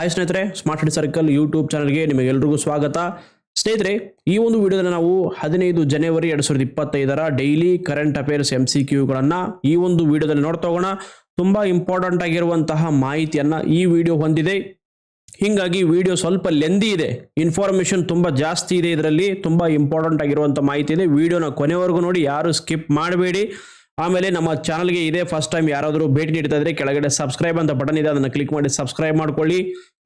Hi ಸ್ನೇಹಿತರೆ smart city circle YouTube ಚಾನಲ್ಗೆ ನಿಮಗೆಲ್ಲರಿಗೂ ಸ್ವಾಗತ. ಸ್ನೇಹಿತರೆ, ಈ ಒಂದು ವಿಡಿಯೋದಲ್ಲಿ ನಾವು ಹದಿನೈದು ಜನವರಿ ಎರಡು ಸಾವಿರದ ಇಪ್ಪತ್ತೈದರ daily current affairs M C ಕ್ಯೂಗಳನ್ನು ಈ ಒಂದು ವಿಡಿಯೋದಲ್ಲಿ ನೋಡ್ತಾ ಹೋಗೋಣ. ತುಂಬ ಇಂಪಾರ್ಟೆಂಟ್ ಆಗಿರುವಂತಹ ಮಾಹಿತಿಯನ್ನು ಈ ವಿಡಿಯೋ ಹೊಂದಿದೆ. ಹಿಂಗಾಗಿ ವಿಡಿಯೋ ಸ್ವಲ್ಪ ಲೆಂದಿ ಇದೆ. ಇನ್ಫಾರ್ಮೇಷನ್ ತುಂಬ ಜಾಸ್ತಿ ಇದೆ ಇದರಲ್ಲಿ. ತುಂಬ ಇಂಪಾರ್ಟೆಂಟ್ ಆಗಿರುವಂಥ ಮಾಹಿತಿ ಇದೆ. ವಿಡಿಯೋನ ಕೊನೆವರೆಗೂ ನೋಡಿ, ಯಾರು ಸ್ಕಿಪ್ ಮಾಡಬೇಡಿ. ಆಮೇಲೆ ನಮ್ಮ ಚಾನಲ್ಗೆ ಇದೇ ಫಸ್ಟ್ ಟೈಮ್ ಯಾರಾದರೂ ಭೇಟಿ ನೀಡ್ತಾ ಇದ್ರೆ ಕೆಳಗಡೆ ಸಬ್ಸ್ಕ್ರೈಬ್ ಅಂತ ಬಟನ್ ಇದೆ, ಅದನ್ನು ಕ್ಲಿಕ್ ಮಾಡಿ ಸಬ್ಸ್ಕ್ರೈಬ್ ಮಾಡ್ಕೊಳ್ಳಿ.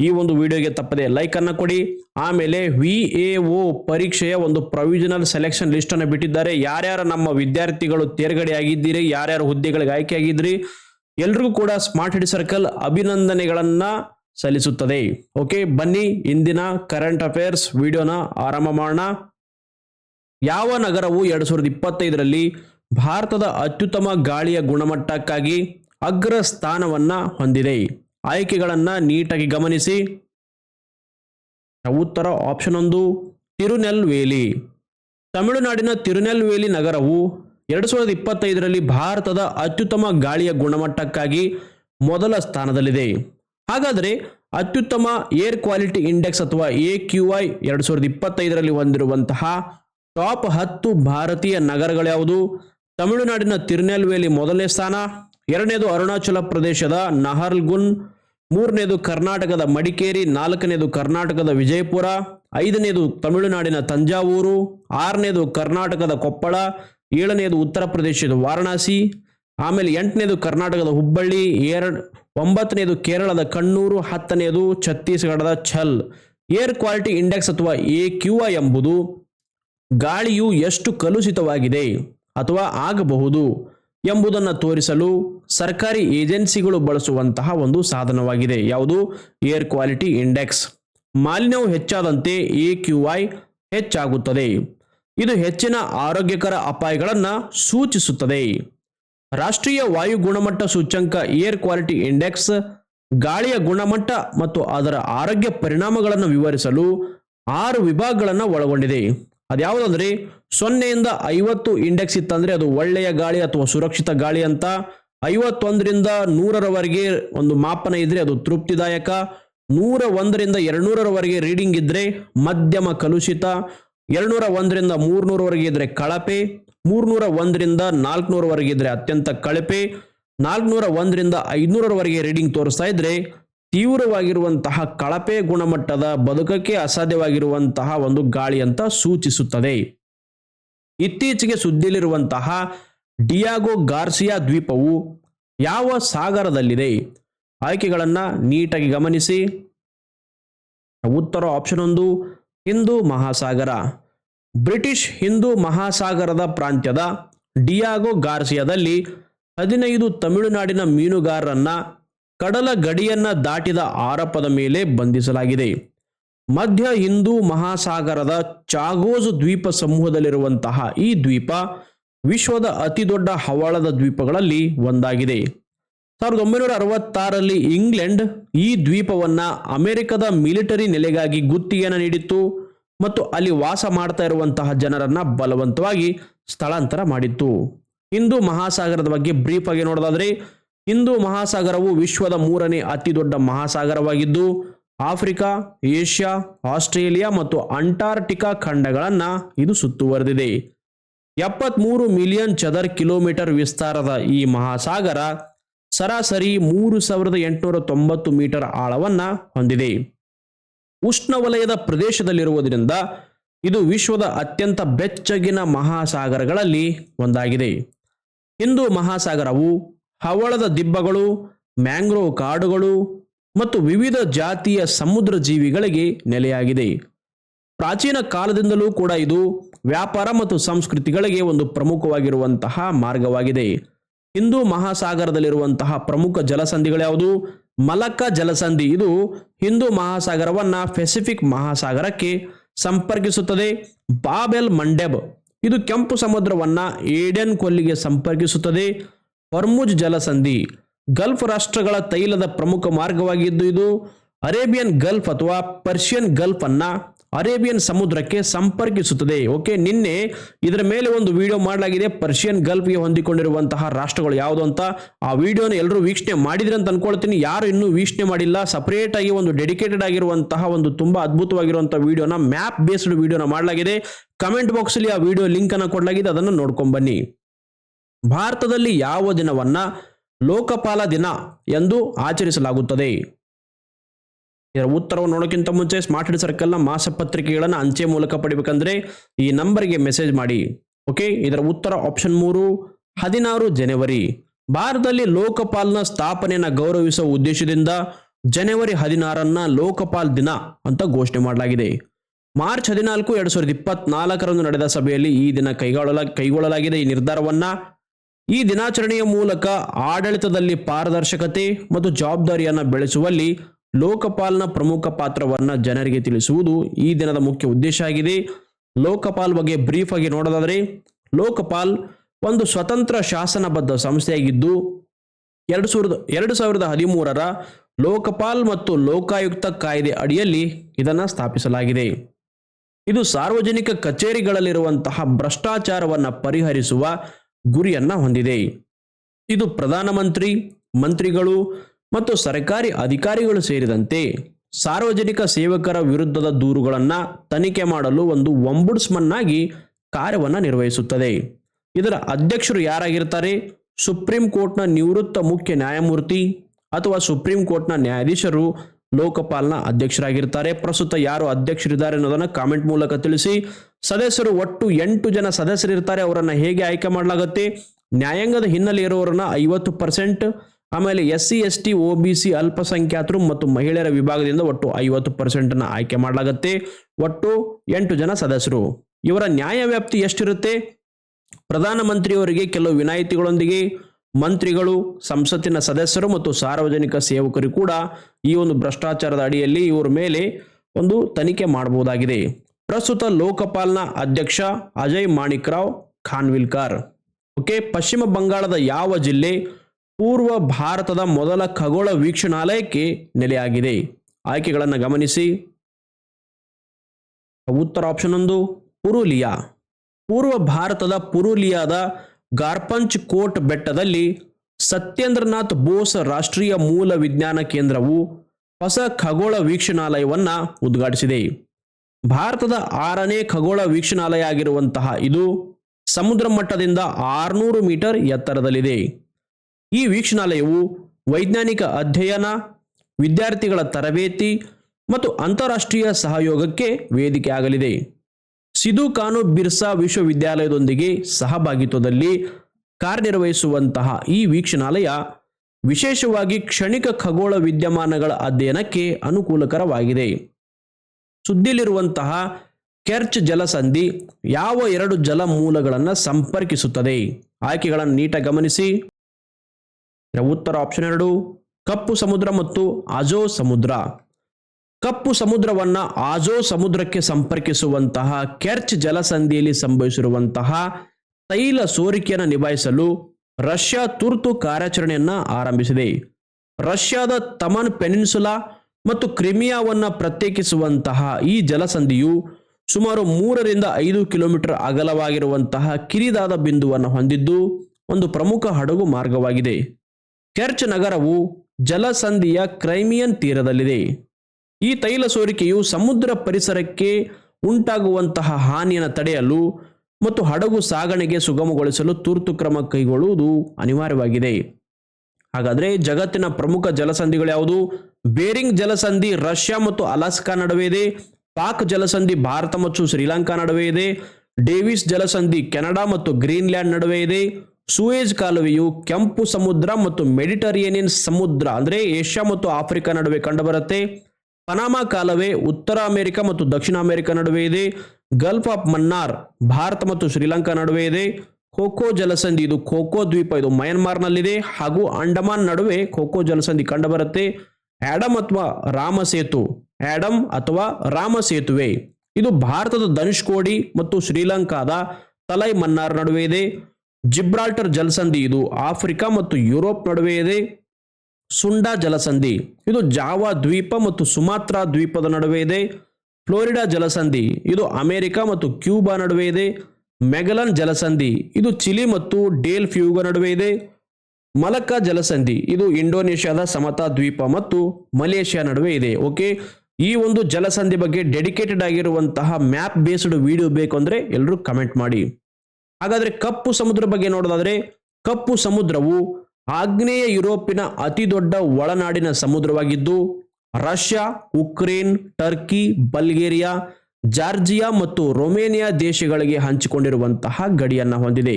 ಈ ಒಂದು ವಿಡಿಯೋಗೆ ತಪ್ಪದೆ ಲೈಕ್ ಅನ್ನ ಕೊಡಿ. ಆಮೇಲೆ ವಿ ಎ ಒ ಪರೀಕ್ಷೆಯ ಒಂದು ಪ್ರೊವಿಷನಲ್ ಸೆಲೆಕ್ಷನ್ ಲಿಸ್ಟ್ ಅನ್ನು ಬಿಟ್ಟಿದ್ದಾರೆ. ಯಾರ್ಯಾರು ನಮ್ಮ ವಿದ್ಯಾರ್ಥಿಗಳು ತೇರ್ಗಡೆ ಆಗಿದ್ದೀರಿ, ಯಾರ್ಯಾರು ಹುದ್ದೆಗಳಿಗೆ ಆಯ್ಕೆ ಆಗಿದ್ರಿ, ಎಲ್ರಿಗೂ ಕೂಡ ಸ್ಮಾರ್ಟ್ ಹಿಡಿ ಸರ್ಕಲ್ ಅಭಿನಂದನೆಗಳನ್ನ ಸಲ್ಲಿಸುತ್ತದೆ. ಓಕೆ ಬನ್ನಿ, ಇಂದಿನ ಕರೆಂಟ್ ಅಫೇರ್ಸ್ ವಿಡಿಯೋನ ಆರಂಭ ಮಾಡೋಣ. ಯಾವ ನಗರವು ಎರಡು ಸಾವಿರದ ಇಪ್ಪತ್ತೈದರಲ್ಲಿ ಭಾರತದ ಅತ್ಯುತ್ತಮ ಗಾಳಿಯ ಗುಣಮಟ್ಟಕ್ಕಾಗಿ ಅಗ್ರ ಸ್ಥಾನವನ್ನ ಹೊಂದಿದೆ. ಆಯ್ಕೆಗಳನ್ನು ನೀಟಾಗಿ ಗಮನಿಸಿ. ಉತ್ತರ ಆಪ್ಷನ್ ಒಂದು, ತಿರುನೆಲ್ವೇಲಿ. ತಮಿಳುನಾಡಿನ ತಿರುನೆಲ್ವೇಲಿ ನಗರವು ಎರಡು ಸಾವಿರದ ಇಪ್ಪತ್ತೈದರಲ್ಲಿ ಭಾರತದ ಅತ್ಯುತ್ತಮ ಗಾಳಿಯ ಗುಣಮಟ್ಟಕ್ಕಾಗಿ ಮೊದಲ ಸ್ಥಾನದಲ್ಲಿದೆ. ಹಾಗಾದರೆ ಅತ್ಯುತ್ತಮ ಏರ್ ಕ್ವಾಲಿಟಿ ಇಂಡೆಕ್ಸ್ ಅಥವಾ ಎ ಕ್ಯೂ ಐ ಎರಡು ಸಾವಿರದ ಇಪ್ಪತ್ತೈದರಲ್ಲಿ ಹೊಂದಿರುವಂತಹ ಟಾಪ್ ಹತ್ತು ಭಾರತೀಯ ನಗರಗಳ್ಯಾವುದು ತಮಿಳುನಾಡಿನ ತಿರುನೆಲ್ವೇಲಿ ಮೊದಲನೇ ಸ್ಥಾನ, ಎರಡನೇದು ಅರುಣಾಚಲ ಪ್ರದೇಶದ ನಹರ್ಗುನ್, ಮೂರನೇದು ಕರ್ನಾಟಕದ ಮಡಿಕೇರಿ, ನಾಲ್ಕನೇದು ಕರ್ನಾಟಕದ ವಿಜಯಪುರ, ಐದನೇದು ತಮಿಳುನಾಡಿನ ತಂಜಾವೂರು, ಆರನೇದು ಕರ್ನಾಟಕದ ಕೊಪ್ಪಳ, ಏಳನೇದು ಉತ್ತರ ಪ್ರದೇಶದ ವಾರಣಾಸಿ, ಆಮೇಲೆ ಎಂಟನೇದು ಕರ್ನಾಟಕದ ಹುಬ್ಬಳ್ಳಿ ಎರಡು ಒಂಬತ್ತನೇದು ಕೇರಳದ ಕಣ್ಣೂರು, ಹತ್ತನೇದು ಛತ್ತೀಸ್ಗಢದ ಛಲ್. ಏರ್ ಕ್ವಾಲಿಟಿ ಇಂಡೆಕ್ಸ್ ಅಥವಾ ಎ ಕ್ಯೂ ಎಂಬುದು ಗಾಳಿಯು ಎಷ್ಟು ಕಲುಷಿತವಾಗಿದೆ? ಅಥವಾ ಆಗಬಹುದು ಎಂಬುದನ್ನು ತೋರಿಸಲು ಸರ್ಕಾರಿ ಏಜೆನ್ಸಿಗಳು ಬಳಸುವಂತಹ ಒಂದು ಸಾಧನವಾಗಿದೆ. ಯಾವುದು? Air quality index. ಮಾಲಿನ್ಯವು ಹೆಚ್ಚಾದಂತೆ ಎ ಕ್ಯೂ ಐ ಹೆಚ್ಚಾಗುತ್ತದೆ. ಇದು ಹೆಚ್ಚಿನ ಆರೋಗ್ಯಕರ ಅಪಾಯಗಳನ್ನು ಸೂಚಿಸುತ್ತದೆ. ರಾಷ್ಟ್ರೀಯ ವಾಯು ಗುಣಮಟ್ಟ ಸೂಚ್ಯಂಕ ಏರ್ ಕ್ವಾಲಿಟಿ ಇಂಡೆಕ್ಸ್, ಗಾಳಿಯ ಗುಣಮಟ್ಟ ಮತ್ತು ಅದರ ಆರೋಗ್ಯ ಪರಿಣಾಮಗಳನ್ನು ವಿವರಿಸಲು ಆರು ವಿಭಾಗಗಳನ್ನು ಒಳಗೊಂಡಿದೆ. ಅದ್ಯಾವುದಂದ್ರೆ ಸೊನ್ನೆಯಿಂದ ಐವತ್ತು ಇಂಡೆಕ್ಸ್ ಇತ್ತಂದ್ರೆ ಅದು ಒಳ್ಳೆಯ ಗಾಳಿ ಅಥವಾ ಸುರಕ್ಷಿತ ಗಾಳಿ ಅಂತ. ಐವತ್ತೊಂದರಿಂದ ನೂರರವರೆಗೆ ಒಂದು ಮಾಪನ ಇದ್ರೆ ಅದು ತೃಪ್ತಿದಾಯಕ. ನೂರ ಒಂದರಿಂದ ಎರಡ್ನೂರರವರೆಗೆ ರೀಡಿಂಗ್ ಇದ್ರೆ ಮಧ್ಯಮ ಕಲುಷಿತ. ಎರಡ್ನೂರ ಒಂದರಿಂದ ಮೂರ್ನೂರವರೆಗೆ ಇದ್ರೆ ಕಳಪೆ. ಮೂರ್ನೂರ ಒಂದರಿಂದ ನಾಲ್ಕುನೂರವರೆಗೆ ಇದ್ರೆ ಅತ್ಯಂತ ಕಳಪೆ. ನಾಲ್ಕುನೂರ ಒಂದರಿಂದ ಐದುನೂರವರೆಗೆ ರೀಡಿಂಗ್ ತೋರಿಸ್ತಾ ಇದ್ರೆ ತೀವ್ರವಾಗಿರುವಂತಹ ಕಳಪೆ ಗುಣಮಟ್ಟದ ಬದುಕಕ್ಕೆ ಅಸಾಧ್ಯವಾಗಿರುವಂತಹ ಒಂದು ಗಾಳಿ ಅಂತ ಸೂಚಿಸುತ್ತದೆ. ಇತ್ತೀಚೆಗೆ ಸುದ್ದಿಯಲ್ಲಿರುವಂತಹ ಡಿಯಾಗೋ ಗಾರ್ಸಿಯಾ ದ್ವೀಪವು ಯಾವ ಸಾಗರದಲ್ಲಿದೆ? ಆಯ್ಕೆಗಳನ್ನು ನೀಟಾಗಿ ಗಮನಿಸಿ. ಉತ್ತರ ಆಪ್ಷನ್ ಒಂದು, ಹಿಂದೂ ಮಹಾಸಾಗರ. ಬ್ರಿಟಿಷ್ ಹಿಂದೂ ಮಹಾಸಾಗರದ ಪ್ರಾಂತ್ಯದ ಡಿಯಾಗೋ ಗಾರ್ಸಿಯಾದಲ್ಲಿ ಹದಿನೈದು ತಮಿಳುನಾಡಿನ ಮೀನುಗಾರರನ್ನ ಕಡಲ ಗಡಿಯನ್ನ ದಾಟಿದ ಆರೋಪದ ಮೇಲೆ ಬಂಧಿಸಲಾಗಿದೆ. ಮಧ್ಯ ಹಿಂದೂ ಮಹಾಸಾಗರದ ಚಾಗೋಜ್ ದ್ವೀಪ ಸಮೂಹದಲ್ಲಿರುವಂತಹ ಈ ದ್ವೀಪ ವಿಶ್ವದ ಅತಿದೊಡ್ಡ ಹವಾಳದ ದ್ವೀಪಗಳಲ್ಲಿ ಒಂದಾಗಿದೆ. ಸಾವಿರದ ಒಂಬೈನೂರ ಅರವತ್ತಾರರಲ್ಲಿ ಇಂಗ್ಲೆಂಡ್ ಈ ದ್ವೀಪವನ್ನ ಅಮೆರಿಕದ ಮಿಲಿಟರಿ ನೆಲೆಗಾಗಿ ಗುತ್ತಿಗೆಯನ್ನು ನೀಡಿತ್ತು ಮತ್ತು ಅಲ್ಲಿ ವಾಸ ಮಾಡ್ತಾ ಇರುವಂತಹ ಜನರನ್ನ ಬಲವಂತವಾಗಿ ಸ್ಥಳಾಂತರ ಮಾಡಿತ್ತು. ಹಿಂದೂ ಮಹಾಸಾಗರದ ಬಗ್ಗೆ ಬ್ರೀಫ್ ಆಗಿ ನೋಡೋದಾದ್ರೆ ಹಿಂದೂ ಮಹಾಸಾಗರವು ವಿಶ್ವದ ಮೂರನೇ ಅತಿ ದೊಡ್ಡ ಮಹಾಸಾಗರವಾಗಿದ್ದು, ಆಫ್ರಿಕಾ, ಏಷ್ಯಾ, ಆಸ್ಟ್ರೇಲಿಯಾ ಮತ್ತು ಅಂಟಾರ್ಟಿಕಾ ಖಂಡಗಳನ್ನು ಇದು ಸುತ್ತುವರೆದಿದೆ. ಎಪ್ಪತ್ಮೂರು ಮಿಲಿಯನ್ ಚದರ್ ಕಿಲೋಮೀಟರ್ ವಿಸ್ತಾರದ ಈ ಮಹಾಸಾಗರ ಸರಾಸರಿ ಮೂರು ಸಾವಿರದ ಎಂಟುನೂರ ತೊಂಬತ್ತು ಮೀಟರ್ ಆಳವನ್ನು ಹೊಂದಿದೆ. ಉಷ್ಣವಲಯದ ಪ್ರದೇಶದಲ್ಲಿರುವುದರಿಂದ ಇದು ವಿಶ್ವದ ಅತ್ಯಂತ ಬೆಚ್ಚಗಿನ ಮಹಾಸಾಗರಗಳಲ್ಲಿ ಒಂದಾಗಿದೆ. ಹಿಂದೂ ಮಹಾಸಾಗರವು ಹವಳದ ದಿಬ್ಬಗಳು, ಮ್ಯಾಂಗ್ರೋವ್ ಕಾಡುಗಳು ಮತ್ತು ವಿವಿಧ ಜಾತಿಯ ಸಮುದ್ರ ಜೀವಿಗಳಿಗೆ ನೆಲೆಯಾಗಿದೆ. ಪ್ರಾಚೀನ ಕಾಲದಿಂದಲೂ ಕೂಡ ಇದು ವ್ಯಾಪಾರ ಮತ್ತು ಸಂಸ್ಕೃತಿಗಳಿಗೆ ಒಂದು ಪ್ರಮುಖವಾಗಿರುವಂತಹ ಮಾರ್ಗವಾಗಿದೆ. ಹಿಂದೂ ಮಹಾಸಾಗರದಲ್ಲಿರುವಂತಹ ಪ್ರಮುಖ ಜಲಸಂಧಿಗಳ್ಯಾವುದು? ಮಲಕ್ಕ ಜಲಸಂಧಿ. ಇದು ಹಿಂದೂ ಮಹಾಸಾಗರವನ್ನು ಪೆಸಿಫಿಕ್ ಮಹಾಸಾಗರಕ್ಕೆ ಸಂಪರ್ಕಿಸುತ್ತದೆ. Bab el Mandeb. ಇದು ಕೆಂಪು ಸಮುದ್ರವನ್ನು ಏಡೆನ್ ಕೊಲ್ಲಿಗೆ ಸಂಪರ್ಕಿಸುತ್ತದೆ. ಹೊರ್ಮುಜ್ ಜಲಸಂಧಿ, ಗಲ್ಫ್ ರಾಷ್ಟ್ರಗಳ ತೈಲದ ಪ್ರಮುಖ ಮಾರ್ಗವಾಗಿದ್ದು ಇದು ಅರೇಬಿಯನ್ ಗಲ್ಫ್ ಅಥವಾ ಪರ್ಷಿಯನ್ ಗಲ್ಫ್ ಅನ್ನ ಅರೇಬಿಯನ್ ಸಮುದ್ರಕ್ಕೆ ಸಂಪರ್ಕಿಸುತ್ತದೆ. ಓಕೆ, ನಿನ್ನೆ ಇದರ ಮೇಲೆ ಒಂದು ವಿಡಿಯೋ ಮಾಡಲಾಗಿದೆ. ಪರ್ಷಿಯನ್ ಗಲ್ಫ್ಗೆ ಹೊಂದಿಕೊಂಡಿರುವಂತಹ ರಾಷ್ಟ್ರಗಳು ಯಾವುದು ಅಂತ ಆ ವಿಡಿಯೋನ ಎಲ್ಲರೂ ವೀಕ್ಷಣೆ ಮಾಡಿದ್ರೆ ಅಂತ ಅನ್ಕೊಳ್ತೀನಿ. ಯಾರು ಇನ್ನೂ ವೀಕ್ಷಣೆ ಮಾಡಿಲ್ಲ ಸಪರೇಟ್ ಆಗಿ ಒಂದು ಡೆಡಿಕೇಟೆಡ್ ಆಗಿರುವಂತಹ ಒಂದು ತುಂಬಾ ಅದ್ಭುತವಾಗಿರುವಂತಹ ವಿಡಿಯೋನ ಮ್ಯಾಪ್ ಬೇಸ್ಡ್ ವಿಡಿಯೋನ ಮಾಡಲಾಗಿದೆ. ಕಮೆಂಟ್ ಬಾಕ್ಸ್ ಅಲ್ಲಿ ಆ ವಿಡಿಯೋ ಲಿಂಕ್ ಅನ್ನು ಕೊಡಲಾಗಿದೆ, ಅದನ್ನು ನೋಡ್ಕೊಂಡ್ ಬನ್ನಿ. ಭಾರತದಲ್ಲಿ ಯಾವ ದಿನವನ್ನ ಲೋಕಪಾಲ ದಿನ ಎಂದು ಆಚರಿಸಲಾಗುತ್ತದೆ? ಇದರ ಉತ್ತರವನ್ನು ನೋಡೋಕ್ಕಿಂತ ಮುಂಚೆ ಸ್ಮಾರ್ಟ್ ಹಿಡ್ ಸರ್ಕಲ್ನ ಮಾಸಪತ್ರಿಕೆಗಳನ್ನು ಅಂಚೆ ಮೂಲಕ ಪಡಿಬೇಕಂದ್ರೆ ಈ ನಂಬರ್ಗೆ ಮೆಸೇಜ್ ಮಾಡಿ. ಓಕೆ? ಇದರ ಉತ್ತರ ಆಪ್ಷನ್ ಮೂರು, ಹದಿನಾರು ಜನವರಿ ಭಾರತದಲ್ಲಿ ಲೋಕಪಾಲ್ನ ಸ್ಥಾಪನೆಯನ್ನು ಗೌರವಿಸುವ ಉದ್ದೇಶದಿಂದ ಜನವರಿ ಹದಿನಾರನ್ನ ಲೋಕಪಾಲ್ ದಿನ ಅಂತ ಘೋಷಣೆ ಮಾಡಲಾಗಿದೆ. ಮಾರ್ಚ್ ಹದಿನಾಲ್ಕು, ಎರಡ್ ಸಾವಿರದ ಇಪ್ಪತ್ನಾಲ್ಕರಂದು ನಡೆದ ಸಭೆಯಲ್ಲಿ ಈ ದಿನ ಕೈಗೊಳ್ಳಲ ಕೈಗೊಳ್ಳಲಾಗಿದೆ. ಈ ನಿರ್ಧಾರವನ್ನ ಈ ದಿನಾಚರಣೆಯ ಮೂಲಕ ಆಡಳಿತದಲ್ಲಿ ಪಾರದರ್ಶಕತೆ ಮತ್ತು ಜವಾಬ್ದಾರಿಯನ್ನು ಬೆಳೆಸುವಲ್ಲಿ ಲೋಕಪಾಲ್ನ ಪ್ರಮುಖ ಪಾತ್ರವನ್ನು ಜನರಿಗೆ ತಿಳಿಸುವುದು ಈ ದಿನದ ಮುಖ್ಯ ಉದ್ದೇಶ ಆಗಿದೆ. ಲೋಕಪಾಲ್ ಬಗ್ಗೆ ಬ್ರೀಫ್ ಆಗಿ ನೋಡೋದಾದರೆ, ಲೋಕಪಾಲ್ ಒಂದು ಸ್ವತಂತ್ರ ಶಾಸನಬದ್ಧ ಸಂಸ್ಥೆಯಾಗಿದ್ದು, ಎರಡು ಸಾವಿರದ ಎರಡು ಸಾವಿರದ ಹದಿಮೂರರ ಲೋಕಪಾಲ್ ಮತ್ತು ಲೋಕಾಯುಕ್ತ ಕಾಯ್ದೆ ಅಡಿಯಲ್ಲಿ ಇದನ್ನು ಸ್ಥಾಪಿಸಲಾಗಿದೆ. ಇದು ಸಾರ್ವಜನಿಕ ಕಚೇರಿಗಳಲ್ಲಿರುವಂತಹ ಭ್ರಷ್ಟಾಚಾರವನ್ನು ಪರಿಹರಿಸುವ ಗುರಿಯನ್ನ ಹೊಂದಿದೆ. ಇದು ಪ್ರಧಾನಮಂತ್ರಿ ಮಂತ್ರಿಗಳು ಮತ್ತು ಸರ್ಕಾರಿ ಅಧಿಕಾರಿಗಳು ಸೇರಿದಂತೆ ಸಾರ್ವಜನಿಕ ಸೇವಕರ ವಿರುದ್ಧದ ದೂರುಗಳನ್ನು ತನಿಖೆ ಮಾಡಲು ಒಂದು ಒಂಬುಡ್ಸ್ಮನ್ ಆಗಿ ಕಾರ್ಯವನ್ನು ನಿರ್ವಹಿಸುತ್ತದೆ. ಇದರ ಅಧ್ಯಕ್ಷರು ಯಾರಾಗಿರ್ತಾರೆ? ಸುಪ್ರೀಂ ಕೋರ್ಟ್ನ ನಿವೃತ್ತ ಮುಖ್ಯ ನ್ಯಾಯಮೂರ್ತಿ ಅಥವಾ ಸುಪ್ರೀಂ ಕೋರ್ಟ್ನ ನ್ಯಾಯಾಧೀಶರು ಲೋಕಪಾಲ್ನ ಅಧ್ಯಕ್ಷರಾಗಿರ್ತಾರೆ. ಪ್ರಸ್ತುತ ಯಾರು ಅಧ್ಯಕ್ಷರಿದ್ದಾರೆ ಅನ್ನೋದನ್ನ ಕಾಮೆಂಟ್ ಮೂಲಕ ತಿಳಿಸಿ. ಸದಸ್ಯರು ಒಟ್ಟು ಎಂಟು ಜನ ಸದಸ್ಯರಿರ್ತಾರೆ. ಅವರನ್ನು ಹೇಗೆ ಆಯ್ಕೆ ಮಾಡಲಾಗುತ್ತೆ? ನ್ಯಾಯಾಂಗದ ಹಿನ್ನೆಲೆ ಇರುವವರನ್ನ ಐವತ್ತು ಪರ್ಸೆಂಟ್ ಆಮೇಲೆ S C S T O B C ಅಲ್ಪಸಂಖ್ಯಾತರು ಮತ್ತು ಮಹಿಳೆಯರ ವಿಭಾಗದಿಂದ ಒಟ್ಟು ಐವತ್ತು ಪರ್ಸೆಂಟ್ ಅನ್ನ ಆಯ್ಕೆ ಮಾಡಲಾಗುತ್ತೆ. ಒಟ್ಟು ಎಂಟು ಜನ ಸದಸ್ಯರು. ಇವರ ನ್ಯಾಯ ವ್ಯಾಪ್ತಿ ಎಷ್ಟಿರುತ್ತೆ? ಪ್ರಧಾನಮಂತ್ರಿಯವರಿಗೆ ಕೆಲವು ವಿನಾಯಿತಿಗಳೊಂದಿಗೆ ಮಂತ್ರಿಗಳು, ಸಂಸತ್ತಿನ ಸದಸ್ಯರು ಮತ್ತು ಸಾರ್ವಜನಿಕ ಸೇವಕರು ಕೂಡ ಈ ಒಂದು ಭ್ರಷ್ಟಾಚಾರದ ಅಡಿಯಲ್ಲಿ ಇವರ ಮೇಲೆ ಒಂದು ತನಿಖೆ ಮಾಡಬಹುದಾಗಿದೆ. ಪ್ರಸ್ತುತ ಲೋಕಪಾಲ್ನ ಅಧ್ಯಕ್ಷ ಅಜಯ್ ಮಾಣಿಕ್ರಾವ್ ಖಾನ್ವಿಲ್ಕರ್. ಓಕೆ, ಪಶ್ಚಿಮ ಬಂಗಾಳದ ಯಾವ ಜಿಲ್ಲೆ ಪೂರ್ವ ಭಾರತದ ಮೊದಲ ಖಗೋಳ ವೀಕ್ಷಣಾಲಯಕ್ಕೆ ನೆಲೆಯಾಗಿದೆ? ಆಯ್ಕೆಗಳನ್ನು ಗಮನಿಸಿ. ಉತ್ತರ ಆಪ್ಷನ್ ಒಂದು, ಪುರುಲಿಯಾ. ಪೂರ್ವ ಭಾರತದ ಪುರುಲಿಯಾದ ಗಾರ್ಪಂಚ್ ಕೋಟ್ ಬೆಟ್ಟದಲ್ಲಿ ಸತ್ಯೇಂದ್ರನಾಥ್ ಬೋಸ್ ರಾಷ್ಟ್ರೀಯ ಮೂಲ ವಿಜ್ಞಾನ ಕೇಂದ್ರವು ಹೊಸ ಖಗೋಳ ವೀಕ್ಷಣಾಲಯವನ್ನು ಉದ್ಘಾಟಿಸಿದೆ. ಭಾರತದ ಆರನೇ ಖಗೋಳ ವೀಕ್ಷಣಾಲಯ ಆಗಿರುವಂತಹ ಇದು ಸಮುದ್ರ ಮಟ್ಟದಿಂದ ಆರುನೂರು ಮೀಟರ್ ಎತ್ತರದಲ್ಲಿದೆ. ಈ ವೀಕ್ಷಣಾಲಯವು ವೈಜ್ಞಾನಿಕ ಅಧ್ಯಯನ, ವಿದ್ಯಾರ್ಥಿಗಳ ತರಬೇತಿ ಮತ್ತು ಅಂತಾರಾಷ್ಟ್ರೀಯ ಸಹಯೋಗಕ್ಕೆ ವೇದಿಕೆ ಆಗಲಿದೆ ಸಿಧು ಕಾನು ಬಿರ್ಸಾ ವಿಶ್ವವಿದ್ಯಾಲಯದೊಂದಿಗೆ ಸಹಭಾಗಿತ್ವದಲ್ಲಿ ಕಾರ್ಯನಿರ್ವಹಿಸುವಂತಹ ಈ ವೀಕ್ಷಣಾಲಯ ವಿಶೇಷವಾಗಿ ಕ್ಷಣಿಕ ಖಗೋಳ ವಿದ್ಯಮಾನಗಳ ಅಧ್ಯಯನಕ್ಕೆ ಅನುಕೂಲಕರವಾಗಿದೆ. ಸುದ್ದಿಲಿರುವಂತಹ ಕೆರ್ಚ್ ಜಲಸಂಧಿ ಯಾವ ಎರಡು ಜಲ ಮೂಲಗಳನ್ನು ಸಂಪರ್ಕಿಸುತ್ತದೆ? ಆಯ್ಕೆಗಳನ್ನು ನೀಟ ಗಮನಿಸಿ. ಉತ್ತರ ಆಪ್ಷನ್ ಎರಡು, ಕಪ್ಪು ಸಮುದ್ರ ಮತ್ತು ಅಜೋ ಸಮುದ್ರ. ಕಪ್ಪು ಸಮುದ್ರವನ್ನ ಆಜೋ ಸಮುದ್ರಕ್ಕೆ ಸಂಪರ್ಕಿಸುವಂತಹ, ಕೆರ್ಚ್ ಜಲಸಂಧಿಯಲ್ಲಿ ಸಂಭವಿಸಿರುವಂತಹ ತೈಲ ಸೋರಿಕೆಯನ್ನು ನಿಭಾಯಿಸಲು ರಷ್ಯಾ ತುರ್ತು ಕಾರ್ಯಾಚರಣೆಯನ್ನ ಆರಂಭಿಸಿದೆ. ರಷ್ಯಾದ ತಮನ್ ಪೆನಿನ್ಸುಲಾ ಮತ್ತು ಕ್ರಿಮಿಯಾವನ್ನ ಪ್ರತ್ಯೇಕಿಸುವಂತಹ ಈ ಜಲಸಂಧಿಯು ಸುಮಾರು ಮೂರರಿಂದ ಐದು ಕಿಲೋಮೀಟರ್ ಅಗಲವಾಗಿರುವಂತಹ ಕಿರಿದಾದ ಬಿಂದುವನ್ನು ಹೊಂದಿದ್ದು ಒಂದು ಪ್ರಮುಖ ಹಡಗು ಮಾರ್ಗವಾಗಿದೆ. ಕೆರ್ಚ್ ನಗರವು ಜಲಸಂಧಿಯ ಕ್ರೈಮಿಯನ್ ತೀರದಲ್ಲಿದೆ. ಈ ತೈಲ ಸೋರಿಕೆಯು ಸಮುದ್ರ ಪರಿಸರಕ್ಕೆ ಉಂಟಾಗುವಂತಹ ಹಾನಿಯನ್ನು ತಡೆಯಲು ಮತ್ತು ಹಡಗು ಸಾಗಣೆಗೆ ಸುಗಮಗೊಳಿಸಲು ತುರ್ತು ಕ್ರಮ ಕೈಗೊಳ್ಳುವುದು ಅನಿವಾರ್ಯವಾಗಿದೆ. ಹಾಗಾದರೆ ಜಗತ್ತಿನ ಪ್ರಮುಖ ಜಲಸಂಧಿಗಳು ಯಾವುದು? ಬೇರಿಂಗ್ ಜಲಸಂಧಿ, ರಷ್ಯಾ ಮತ್ತು ಅಲಾಸ್ಕಾ ನಡುವೆ ಇದೆ. ಪಾಕ್ ಜಲಸಂಧಿ, ಭಾರತ ಮತ್ತು ಶ್ರೀಲಂಕಾ ನಡುವೆ ಇದೆ. ಡೇವಿಸ್ ಜಲಸಂಧಿ, ಕೆನಡಾ ಮತ್ತು ಗ್ರೀನ್ಲ್ಯಾಂಡ್ ನಡುವೆ ಇದೆ. ಸೂಯೇಜ್ ಕಾಲುವೆಯು ಕೆಂಪು ಸಮುದ್ರ ಮತ್ತು ಮೆಡಿಟರೇನಿಯನ್ ಸಮುದ್ರ, ಅಂದರೆ ಏಷ್ಯಾ ಮತ್ತು ಆಫ್ರಿಕಾ ನಡುವೆ ಕಂಡುಬರುತ್ತೆ. ಪನಾಮಾ ಕಾಲವೇ ಉತ್ತರ ಅಮೆರಿಕ ಮತ್ತು ದಕ್ಷಿಣ ಅಮೆರಿಕ ನಡುವೆ ಇದೆ. ಗಲ್ಫ್ ಆಫ್ ಮನ್ನಾರ್, ಭಾರತ ಮತ್ತು ಶ್ರೀಲಂಕಾ ನಡುವೆ ಇದೆ. ಖೋಖೋ ಜಲಸಂಧಿ, ಇದು ಖೋಖೋ ದ್ವೀಪ, ಇದು ಮಯನ್ಮಾರ್ನಲ್ಲಿದೆ. ಹಾಗೂ ಅಂಡಮಾನ್ ನಡುವೆ ಖೋಖೋ ಜಲಸಂಧಿ ಕಂಡುಬರುತ್ತೆ. ಆಡಮ್ ಅಥವಾ ರಾಮ ಸೇತು ಆಡಮ್ ಅಥವಾ ರಾಮ ಸೇತುವೆ. ಇದು ಭಾರತದ ಧನುಷ್ಕೋಡಿ ಮತ್ತು ಶ್ರೀಲಂಕಾದ ತಲೈ ಮನ್ನಾರ್ ನಡುವೆ ಇದೆ. ಜಿಬ್ರಾಲ್ಟರ್ ಜಲಸಂಧಿ, ಇದು ಆಫ್ರಿಕಾ ಮತ್ತು ಯುರೋಪ್ ನಡುವೆ ಇದೆ. ಸುಂಡಾ ಜಲಸಂಧಿ. ಇದು ಜಾವಾ ದ್ವೀಪ ಮತ್ತು ಸುಮಾತ್ರಾ ದ್ವೀಪದ ನಡುವೆ ಇದೆ. ಫ್ಲೋರಿಡಾ ಜಲಸಂಧಿ, ಇದು ಅಮೆರಿಕ ಮತ್ತು ಕ್ಯೂಬಾ ನಡುವೆ ಇದೆ. ಮೆಗಲನ್ ಜಲಸಂಧಿ, ಇದು ಚಿಲಿ ಮತ್ತು ಡೇಲ್ ಫ್ಯೂಗ ನಡುವೆ ಇದೆ. ಮಲಕ್ಕ ಜಲಸಂಧಿ, ಇದು ಇಂಡೋನೇಷ್ಯಾದ ಸಮತಾ ದ್ವೀಪ ಮತ್ತು ಮಲೇಷ್ಯಾ ನಡುವೆ ಇದೆ, ಓಕೆ? ಈ ಒಂದು ಜಲಸಂಧಿ ಬಗ್ಗೆ ಡೆಡಿಕೇಟೆಡ್ ಆಗಿರುವಂತಹ ಮ್ಯಾಪ್ ಬೇಸ್ಡ್ ವಿಡಿಯೋ ಬೇಕು ಅಂದ್ರೆ ಎಲ್ಲರೂ ಕಮೆಂಟ್ ಮಾಡಿ. ಹಾಗಾದ್ರೆ ಕಪ್ಪು ಸಮುದ್ರ ಬಗ್ಗೆ ನೋಡೋದಾದ್ರೆ ಕಪ್ಪು ಸಮುದ್ರವು ಆಗ್ನೇಯ ಯುರೋಪಿನ ಅತಿದೊಡ್ಡ ಒಳನಾಡಿನ ಸಮುದ್ರವಾಗಿದ್ದು, Russia, Ukraine, Turkey, Bulgaria, Georgia ಮತ್ತು ರೊಮೇನಿಯಾ ದೇಶಗಳಿಗೆ ಹಂಚಿಕೊಂಡಿರುವಂತಹ ಗಡಿಯನ್ನ ಹೊಂದಿದೆ.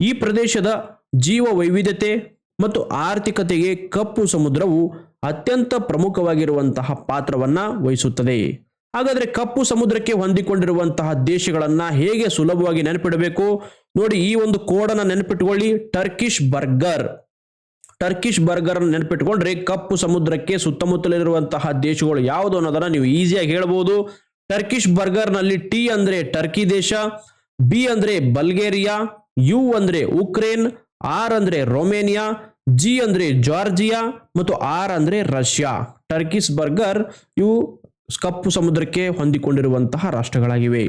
ಈ ಪ್ರದೇಶದ ಜೀವ ವೈವಿಧ್ಯತೆ ಮತ್ತು ಆರ್ಥಿಕತೆಗೆ ಕಪ್ಪು ಸಮುದ್ರವು ಅತ್ಯಂತ ಪ್ರಮುಖವಾಗಿರುವಂತಹ ಪಾತ್ರವನ್ನ ವಹಿಸುತ್ತದೆ. ಹಾಗಾದರೆ ಕಪ್ಪು ಸಮುದ್ರಕ್ಕೆ ಹೊಂದಿಕೊಂಡಿರುವಂತಹ ದೇಶಗಳನ್ನ ಹೇಗೆ ಸುಲಭವಾಗಿ ನೆನಪಿಡಬೇಕು? ನೋಡಿ ಈ ಒಂದು ಕೋಡನ್ನ ನೆನಪಿಟ್ಕೊಳ್ಳಿ, ಟರ್ಕಿಶ್ ಬರ್ಗರ್. ಟರ್ಕಿಶ್ ಬರ್ಗರ್ ನೆನಪಿಟ್ಕೊಂಡ್ರೆ ಕಪ್ಪು ಸಮುದ್ರಕ್ಕೆ ಸುತ್ತಮುತ್ತಲಿರುವಂತಹ ದೇಶಗಳು ಯಾವುದು ಅನ್ನೋದನ್ನ ನೀವು ಈಸಿಯಾಗಿ ಹೇಳ್ಬೋದು. ಟರ್ಕಿಶ್ ಬರ್ಗರ್ನಲ್ಲಿ ಟಿ ಅಂದ್ರೆ ಟರ್ಕಿ ದೇಶ, ಬಿ ಅಂದ್ರೆ ಬಲ್ಗೇರಿಯಾ, ಯು ಅಂದ್ರೆ ಉಕ್ರೇನ್, ಆರ್ ಅಂದ್ರೆ ರೊಮೇನಿಯಾ, ಜಿ ಅಂದ್ರೆ ಜಾರ್ಜಿಯಾ ಮತ್ತು ಆರ್ ಅಂದ್ರೆ ರಷ್ಯಾ. ಟರ್ಕಿಶ್ ಬರ್ಗರ್ ಇವು ಕಪ್ಪು ಸಮುದ್ರಕ್ಕೆ ಹೊಂದಿಕೊಂಡಿರುವಂತಹ ರಾಷ್ಟ್ರಗಳಾಗಿವೆ.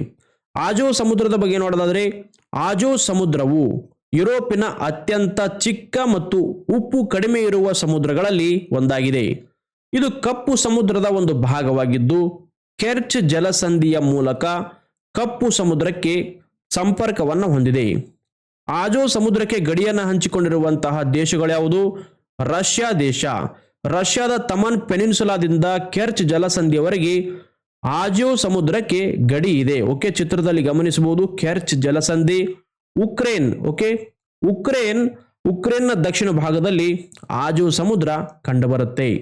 ಆಜೋ ಸಮುದ್ರದ ಬಗ್ಗೆ ನೋಡೋದಾದ್ರೆ ಆಜೋ ಸಮುದ್ರವು ಯುರೋಪಿನ ಅತ್ಯಂತ ಚಿಕ್ಕ ಮತ್ತು ಉಪ್ಪು ಕಡಿಮೆ ಇರುವ ಸಮುದ್ರಗಳಲ್ಲಿ ಒಂದಾಗಿದೆ. ಇದು ಕಪ್ಪು ಸಮುದ್ರದ ಒಂದು ಭಾಗವಾಗಿದ್ದು, ಕೆರ್ಚ್ ಜಲಸಂಧಿಯ ಮೂಲಕ ಕಪ್ಪು ಸಮುದ್ರಕ್ಕೆ ಸಂಪರ್ಕವನ್ನು ಹೊಂದಿದೆ. ಆಜೋ ಸಮುದ್ರಕ್ಕೆ ಗಡಿಯನ್ನು ಹಂಚಿಕೊಂಡಿರುವಂತಹ ದೇಶಗಳ್ಯಾವುದು ರಷ್ಯಾ ದೇಶ. ರಷ್ಯಾದ ತಮನ್ ಪೆನಿನ್ಸುಲಾದಿಂದ ಕೆರ್ಚ್ ಜಲಸಂಧಿಯವರೆಗೆ ಆಜೋ ಸಮುದ್ರಕ್ಕೆ ಗಡಿ ಇದೆ. ಓಕೆ, ಚಿತ್ರದಲ್ಲಿ ಗಮನಿಸಬಹುದು, ಕೆರ್ಚ್ ಜಲಸಂಧಿ ಉಕ್ರೇನ್ ಓಕೆ ಉಕ್ರೇನ್, ಉಕ್ರೇನ್ನ ದಕ್ಷಿಣ ಭಾಗದಲ್ಲಿ ಆಜು ಸಮುದ್ರ ಕಂಡುಬರುತ್ತೆ.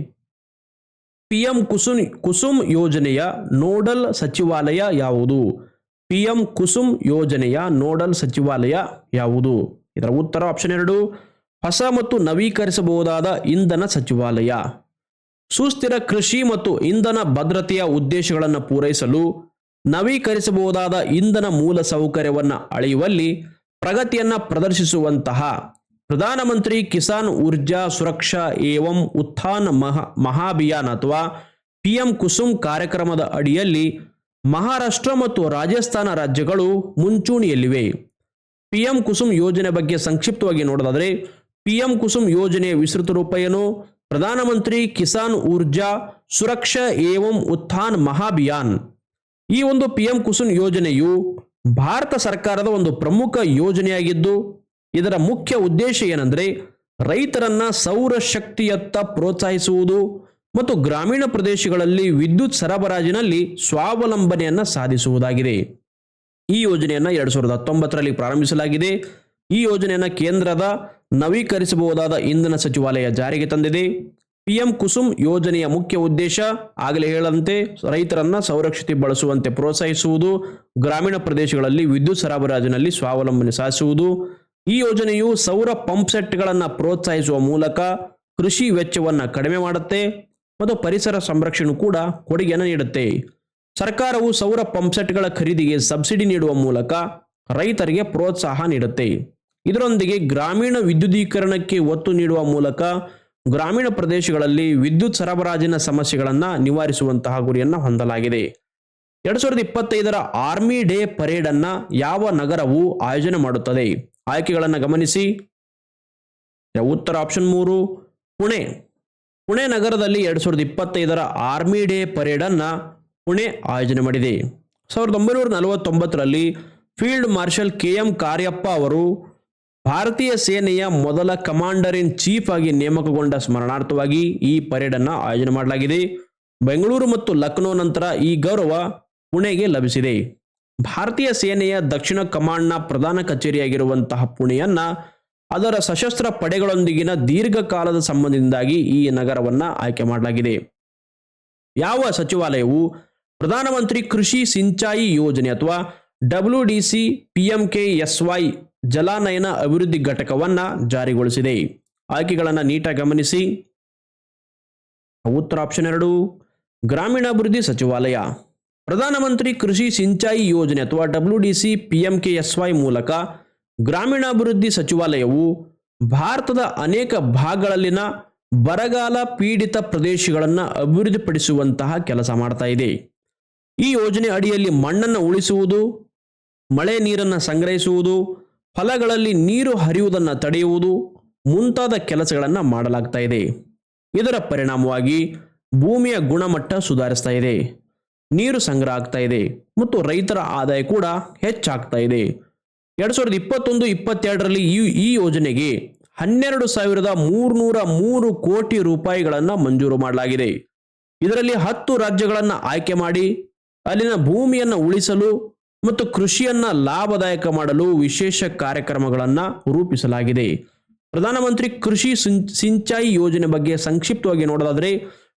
ಪಿಎಂ ಕುಸುಮ್ ಕುಸುಮ್ ಯೋಜನೆಯ ನೋಡಲ್ ಸಚಿವಾಲಯ ಯಾವುದು? ಪಿಎಂ ಕುಸುಮ್ ಯೋಜನೆಯ ನೋಡಲ್ ಸಚಿವಾಲಯ ಯಾವುದು? ಇದರ ಉತ್ತರ ಆಪ್ಷನ್ ಎರಡು, ಹೊಸ ಮತ್ತು ನವೀಕರಿಸಬಹುದಾದ ಇಂಧನ ಸಚಿವಾಲಯ. ಸುಸ್ಥಿರ ಕೃಷಿ ಮತ್ತು ಇಂಧನ ಭದ್ರತೆಯ ಉದ್ದೇಶಗಳನ್ನು ಪೂರೈಸಲು ನವೀಕರಿಸಬಹುದಾದ ಇಂಧನ ಮೂಲ ಸೌಕರ್ಯವನ್ನು ಅಳೆಯುವಲ್ಲಿ ಪ್ರಗತಿಯನ್ನ ಪ್ರದರ್ಶಿಸುವಂತಹ ಪ್ರಧಾನಮಂತ್ರಿ ಕಿಸಾನ್ ಊರ್ಜಾ ಸುರಕ್ಷಾ ಏವಂ ಉತ್ಥಾನ್ ಮಹಾ ಮಹಾಭಿಯಾನ್ ಅಥವಾ ಪಿಎಂ ಕುಸುಮ್ ಕಾರ್ಯಕ್ರಮದ ಅಡಿಯಲ್ಲಿ ಮಹಾರಾಷ್ಟ್ರ ಮತ್ತು ರಾಜಸ್ಥಾನ ರಾಜ್ಯಗಳು ಮುಂಚೂಣಿಯಲ್ಲಿವೆ. ಪಿಎಂ ಕುಸುಮ್ ಯೋಜನೆ ಬಗ್ಗೆ ಸಂಕ್ಷಿಪ್ತವಾಗಿ ನೋಡೋದಾದ್ರೆ, ಪಿಎಂ ಕುಸುಮ್ ಯೋಜನೆಯ ವಿಸ್ತೃತ ರೂಪ ಏನು ಪ್ರಧಾನಮಂತ್ರಿ ಕಿಸಾನ್ ಊರ್ಜಾ ಸುರಕ್ಷಾ ಏವಂ ಉತ್ಥಾನ್ ಮಹಾಭಿಯಾನ್. ಈ ಒಂದು ಪಿಎಂ ಕುಸುಮ್ ಯೋಜನೆಯು ಭಾರತ ಸರ್ಕಾರದ ಒಂದು ಪ್ರಮುಖ ಯೋಜನೆಯಾಗಿದ್ದು, ಇದರ ಮುಖ್ಯ ಉದ್ದೇಶ ಏನಂದ್ರೆ ರೈತರನ್ನ ಸೌರ ಶಕ್ತಿಯತ್ತ ಪ್ರೋತ್ಸಾಹಿಸುವುದು ಮತ್ತು ಗ್ರಾಮೀಣ ಪ್ರದೇಶಗಳಲ್ಲಿ ವಿದ್ಯುತ್ ಸರಬರಾಜಿನಲ್ಲಿ ಸ್ವಾವಲಂಬನೆಯನ್ನ ಸಾಧಿಸುವುದಾಗಿದೆ. ಈ ಯೋಜನೆಯನ್ನ ಎರಡ್ ಸಾವಿರದ ಹತ್ತೊಂಬತ್ತರಲ್ಲಿ ಪ್ರಾರಂಭಿಸಲಾಗಿದೆ. ಈ ಯೋಜನೆಯನ್ನ ಕೇಂದ್ರದ ನವೀಕರಿಸಬಹುದಾದ ಇಂಧನ ಸಚಿವಾಲಯ ಜಾರಿಗೆ ತಂದಿದೆ. ಪಿಎಂ ಕುಸುಮ್ ಯೋಜನೆಯ ಮುಖ್ಯ ಉದ್ದೇಶ ಆಗಲೇ ಹೇಳಂತೆ ರೈತರನ್ನ ಸಂರಕ್ಷಿತ ಬಳಸುವಂತೆ ಪ್ರೋತ್ಸಾಹಿಸುವುದು, ಗ್ರಾಮೀಣ ಪ್ರದೇಶಗಳಲ್ಲಿ ವಿದ್ಯುತ್ ಸರಬರಾಜಿನಲ್ಲಿ ಸ್ವಾವಲಂಬನೆ ಸಾಧಿಸುವುದು. ಈ ಯೋಜನೆಯು ಸೌರ ಪಂಪ್ ಸೆಟ್ಗಳನ್ನು ಪ್ರೋತ್ಸಾಹಿಸುವ ಮೂಲಕ ಕೃಷಿ ವೆಚ್ಚವನ್ನು ಕಡಿಮೆ ಮಾಡುತ್ತೆ ಮತ್ತು ಪರಿಸರ ಸಂರಕ್ಷಣೆ ಕೂಡ ಕೊಡುಗೆಯನ್ನು ನೀಡುತ್ತೆ. ಸರ್ಕಾರವು ಸೌರ ಪಂಪ್ಸೆಟ್ಗಳ ಖರೀದಿಗೆ ಸಬ್ಸಿಡಿ ನೀಡುವ ಮೂಲಕ ರೈತರಿಗೆ ಪ್ರೋತ್ಸಾಹ ನೀಡುತ್ತೆ. ಇದರೊಂದಿಗೆ ಗ್ರಾಮೀಣ ವಿದ್ಯುದೀಕರಣಕ್ಕೆ ಒತ್ತು ನೀಡುವ ಮೂಲಕ ಗ್ರಾಮೀಣ ಪ್ರದೇಶಗಳಲ್ಲಿ ವಿದ್ಯುತ್ ಸರಬರಾಜಿನ ಸಮಸ್ಯೆಗಳನ್ನು ನಿವಾರಿಸುವಂತಹ ಗುರಿಯನ್ನು ಹೊಂದಲಾಗಿದೆ. ಎರಡ್ ಸಾವಿರದ ಇಪ್ಪತ್ತೈದರ ಆರ್ಮಿ ಡೇ ಪರೇಡ್ ಅನ್ನ ಯಾವ ನಗರವು ಆಯೋಜನೆ ಮಾಡುತ್ತದೆ? ಆಯ್ಕೆಗಳನ್ನು ಗಮನಿಸಿ. ಉತ್ತರ ಆಪ್ಷನ್ ಮೂರು, ಪುಣೆ. ಪುಣೆ ನಗರದಲ್ಲಿ ಎರಡ್ ಸಾವಿರದ ಇಪ್ಪತ್ತೈದರ ಆರ್ಮಿ ಡೇ ಪರೇಡ್ ಅನ್ನ ಪುಣೆ ಆಯೋಜನೆ ಮಾಡಿದೆ. ಸಾವಿರದ ಒಂಬೈನೂರ ನಲವತ್ತೊಂಬತ್ತರಲ್ಲಿ field marshal K M Cariappa ಅವರು ಭಾರತೀಯ ಸೇನೆಯ ಮೊದಲ ಕಮಾಂಡರ್ ಇನ್ ಚೀಫ್ ಆಗಿ ನೇಮಕಗೊಂಡ ಸ್ಮರಣಾರ್ಥವಾಗಿ ಈ ಪರೇಡ್ ಅನ್ನ ಆಯೋಜನೆ ಮಾಡಲಾಗಿದೆ. ಬೆಂಗಳೂರು ಮತ್ತು ಲಕ್ನೋ ನಂತರ ಈ ಗೌರವ ಪುಣೆಗೆ ಲಭಿಸಿದೆ. ಭಾರತೀಯ ಸೇನೆಯ ದಕ್ಷಿಣ ಕಮಾಂಡ್ನ ಪ್ರಧಾನ ಕಚೇರಿಯಾಗಿರುವಂತಹ ಪುಣೆಯನ್ನ ಅದರ ಸಶಸ್ತ್ರ ಪಡೆಗಳೊಂದಿಗಿನ ದೀರ್ಘಕಾಲದ ಸಂಬಂಧದಿಂದಾಗಿ ಈ ನಗರವನ್ನ ಆಯ್ಕೆ ಮಾಡಲಾಗಿದೆ. ಯಾವ ಸಚಿವಾಲಯವು ಪ್ರಧಾನಮಂತ್ರಿ ಕೃಷಿ ಸಿಂಚಾಯಿ ಯೋಜನೆ ಅಥವಾ W D C P M K S Y ಜಲಾನಯನ ಅಭಿವೃದ್ಧಿ ಘಟಕವನ್ನ ಜಾರಿಗೊಳಿಸಿದೆ. ಆಯ್ಕೆಗಳನ್ನು ನೀಟಾಗಿ ಗಮನಿಸಿ. ಉತ್ತರ ಆಪ್ಷನ್ ಎರಡು, ಗ್ರಾಮೀಣಾಭಿವೃದ್ಧಿ ಸಚಿವಾಲಯ. ಪ್ರಧಾನಮಂತ್ರಿ ಕೃಷಿ ಸಿಂಚಾಯಿ ಯೋಜನೆ ಅಥವಾ W D C P M K S Y ಮೂಲಕ ಗ್ರಾಮೀಣಾಭಿವೃದ್ಧಿ ಸಚಿವಾಲಯವು ಭಾರತದ ಅನೇಕ ಭಾಗಗಳಲ್ಲಿನ ಬರಗಾಲ ಪೀಡಿತ ಪ್ರದೇಶಗಳನ್ನು ಅಭಿವೃದ್ಧಿಪಡಿಸುವಂತಹ ಕೆಲಸ ಮಾಡ್ತಾ ಇದೆ. ಈ ಯೋಜನೆ ಅಡಿಯಲ್ಲಿ ಮಣ್ಣನ್ನು ಉಳಿಸುವುದು, ಮಳೆ ನೀರನ್ನು ಸಂಗ್ರಹಿಸುವುದು ಹೊಲಗಳಲ್ಲಿ ನೀರು ಹರಿಯುವುದನ್ನು ತಡೆಯುವುದು ಮುಂತಾದ ಕೆಲಸಗಳನ್ನು ಮಾಡಲಾಗ್ತಾ ಇದೆ. ಇದರ ಪರಿಣಾಮವಾಗಿ ಭೂಮಿಯ ಗುಣಮಟ್ಟ ಸುಧಾರಿಸ್ತಾ ಇದೆ. ನೀರು ಸಂಗ್ರಹ ಆಗ್ತಾ ಇದೆ ಮತ್ತು ರೈತರ ಆದಾಯ ಕೂಡ ಹೆಚ್ಚಾಗ್ತಾ ಇದೆ. ಎರಡು ಸಾವಿರದ ಇಪ್ಪತ್ತೊಂದು, ಇಪ್ಪತ್ತೆರಡರಲ್ಲಿ ಈ ಈ ಯೋಜನೆಗೆ ಹನ್ನೆರಡು ಸಾವಿರದ ಮೂರುನೂರ ಮೂರು ಕೋಟಿ ರೂಪಾಯಿಗಳನ್ನು ಮಂಜೂರು ಮಾಡಲಾಗಿದೆ. ಇದರಲ್ಲಿ ಹತ್ತು ರಾಜ್ಯಗಳನ್ನು ಆಯ್ಕೆ ಮಾಡಿ, ಅಲ್ಲಿನ ಭೂಮಿಯನ್ನು ಉಳಿಸಲು ಮತ್ತು ಕೃಷಿಯನ್ನ ಲಾಭದಾಯಕ ಮಾಡಲು ವಿಶೇಷ ಕಾರ್ಯಕ್ರಮಗಳನ್ನು ರೂಪಿಸಲಾಗಿದೆ. ಪ್ರಧಾನಮಂತ್ರಿ ಕೃಷಿ ಸಿಂಚಾಯಿ ಯೋಜನೆ ಬಗ್ಗೆ ಸಂಕ್ಷಿಪ್ತವಾಗಿ ನೋಡೋದಾದರೆ,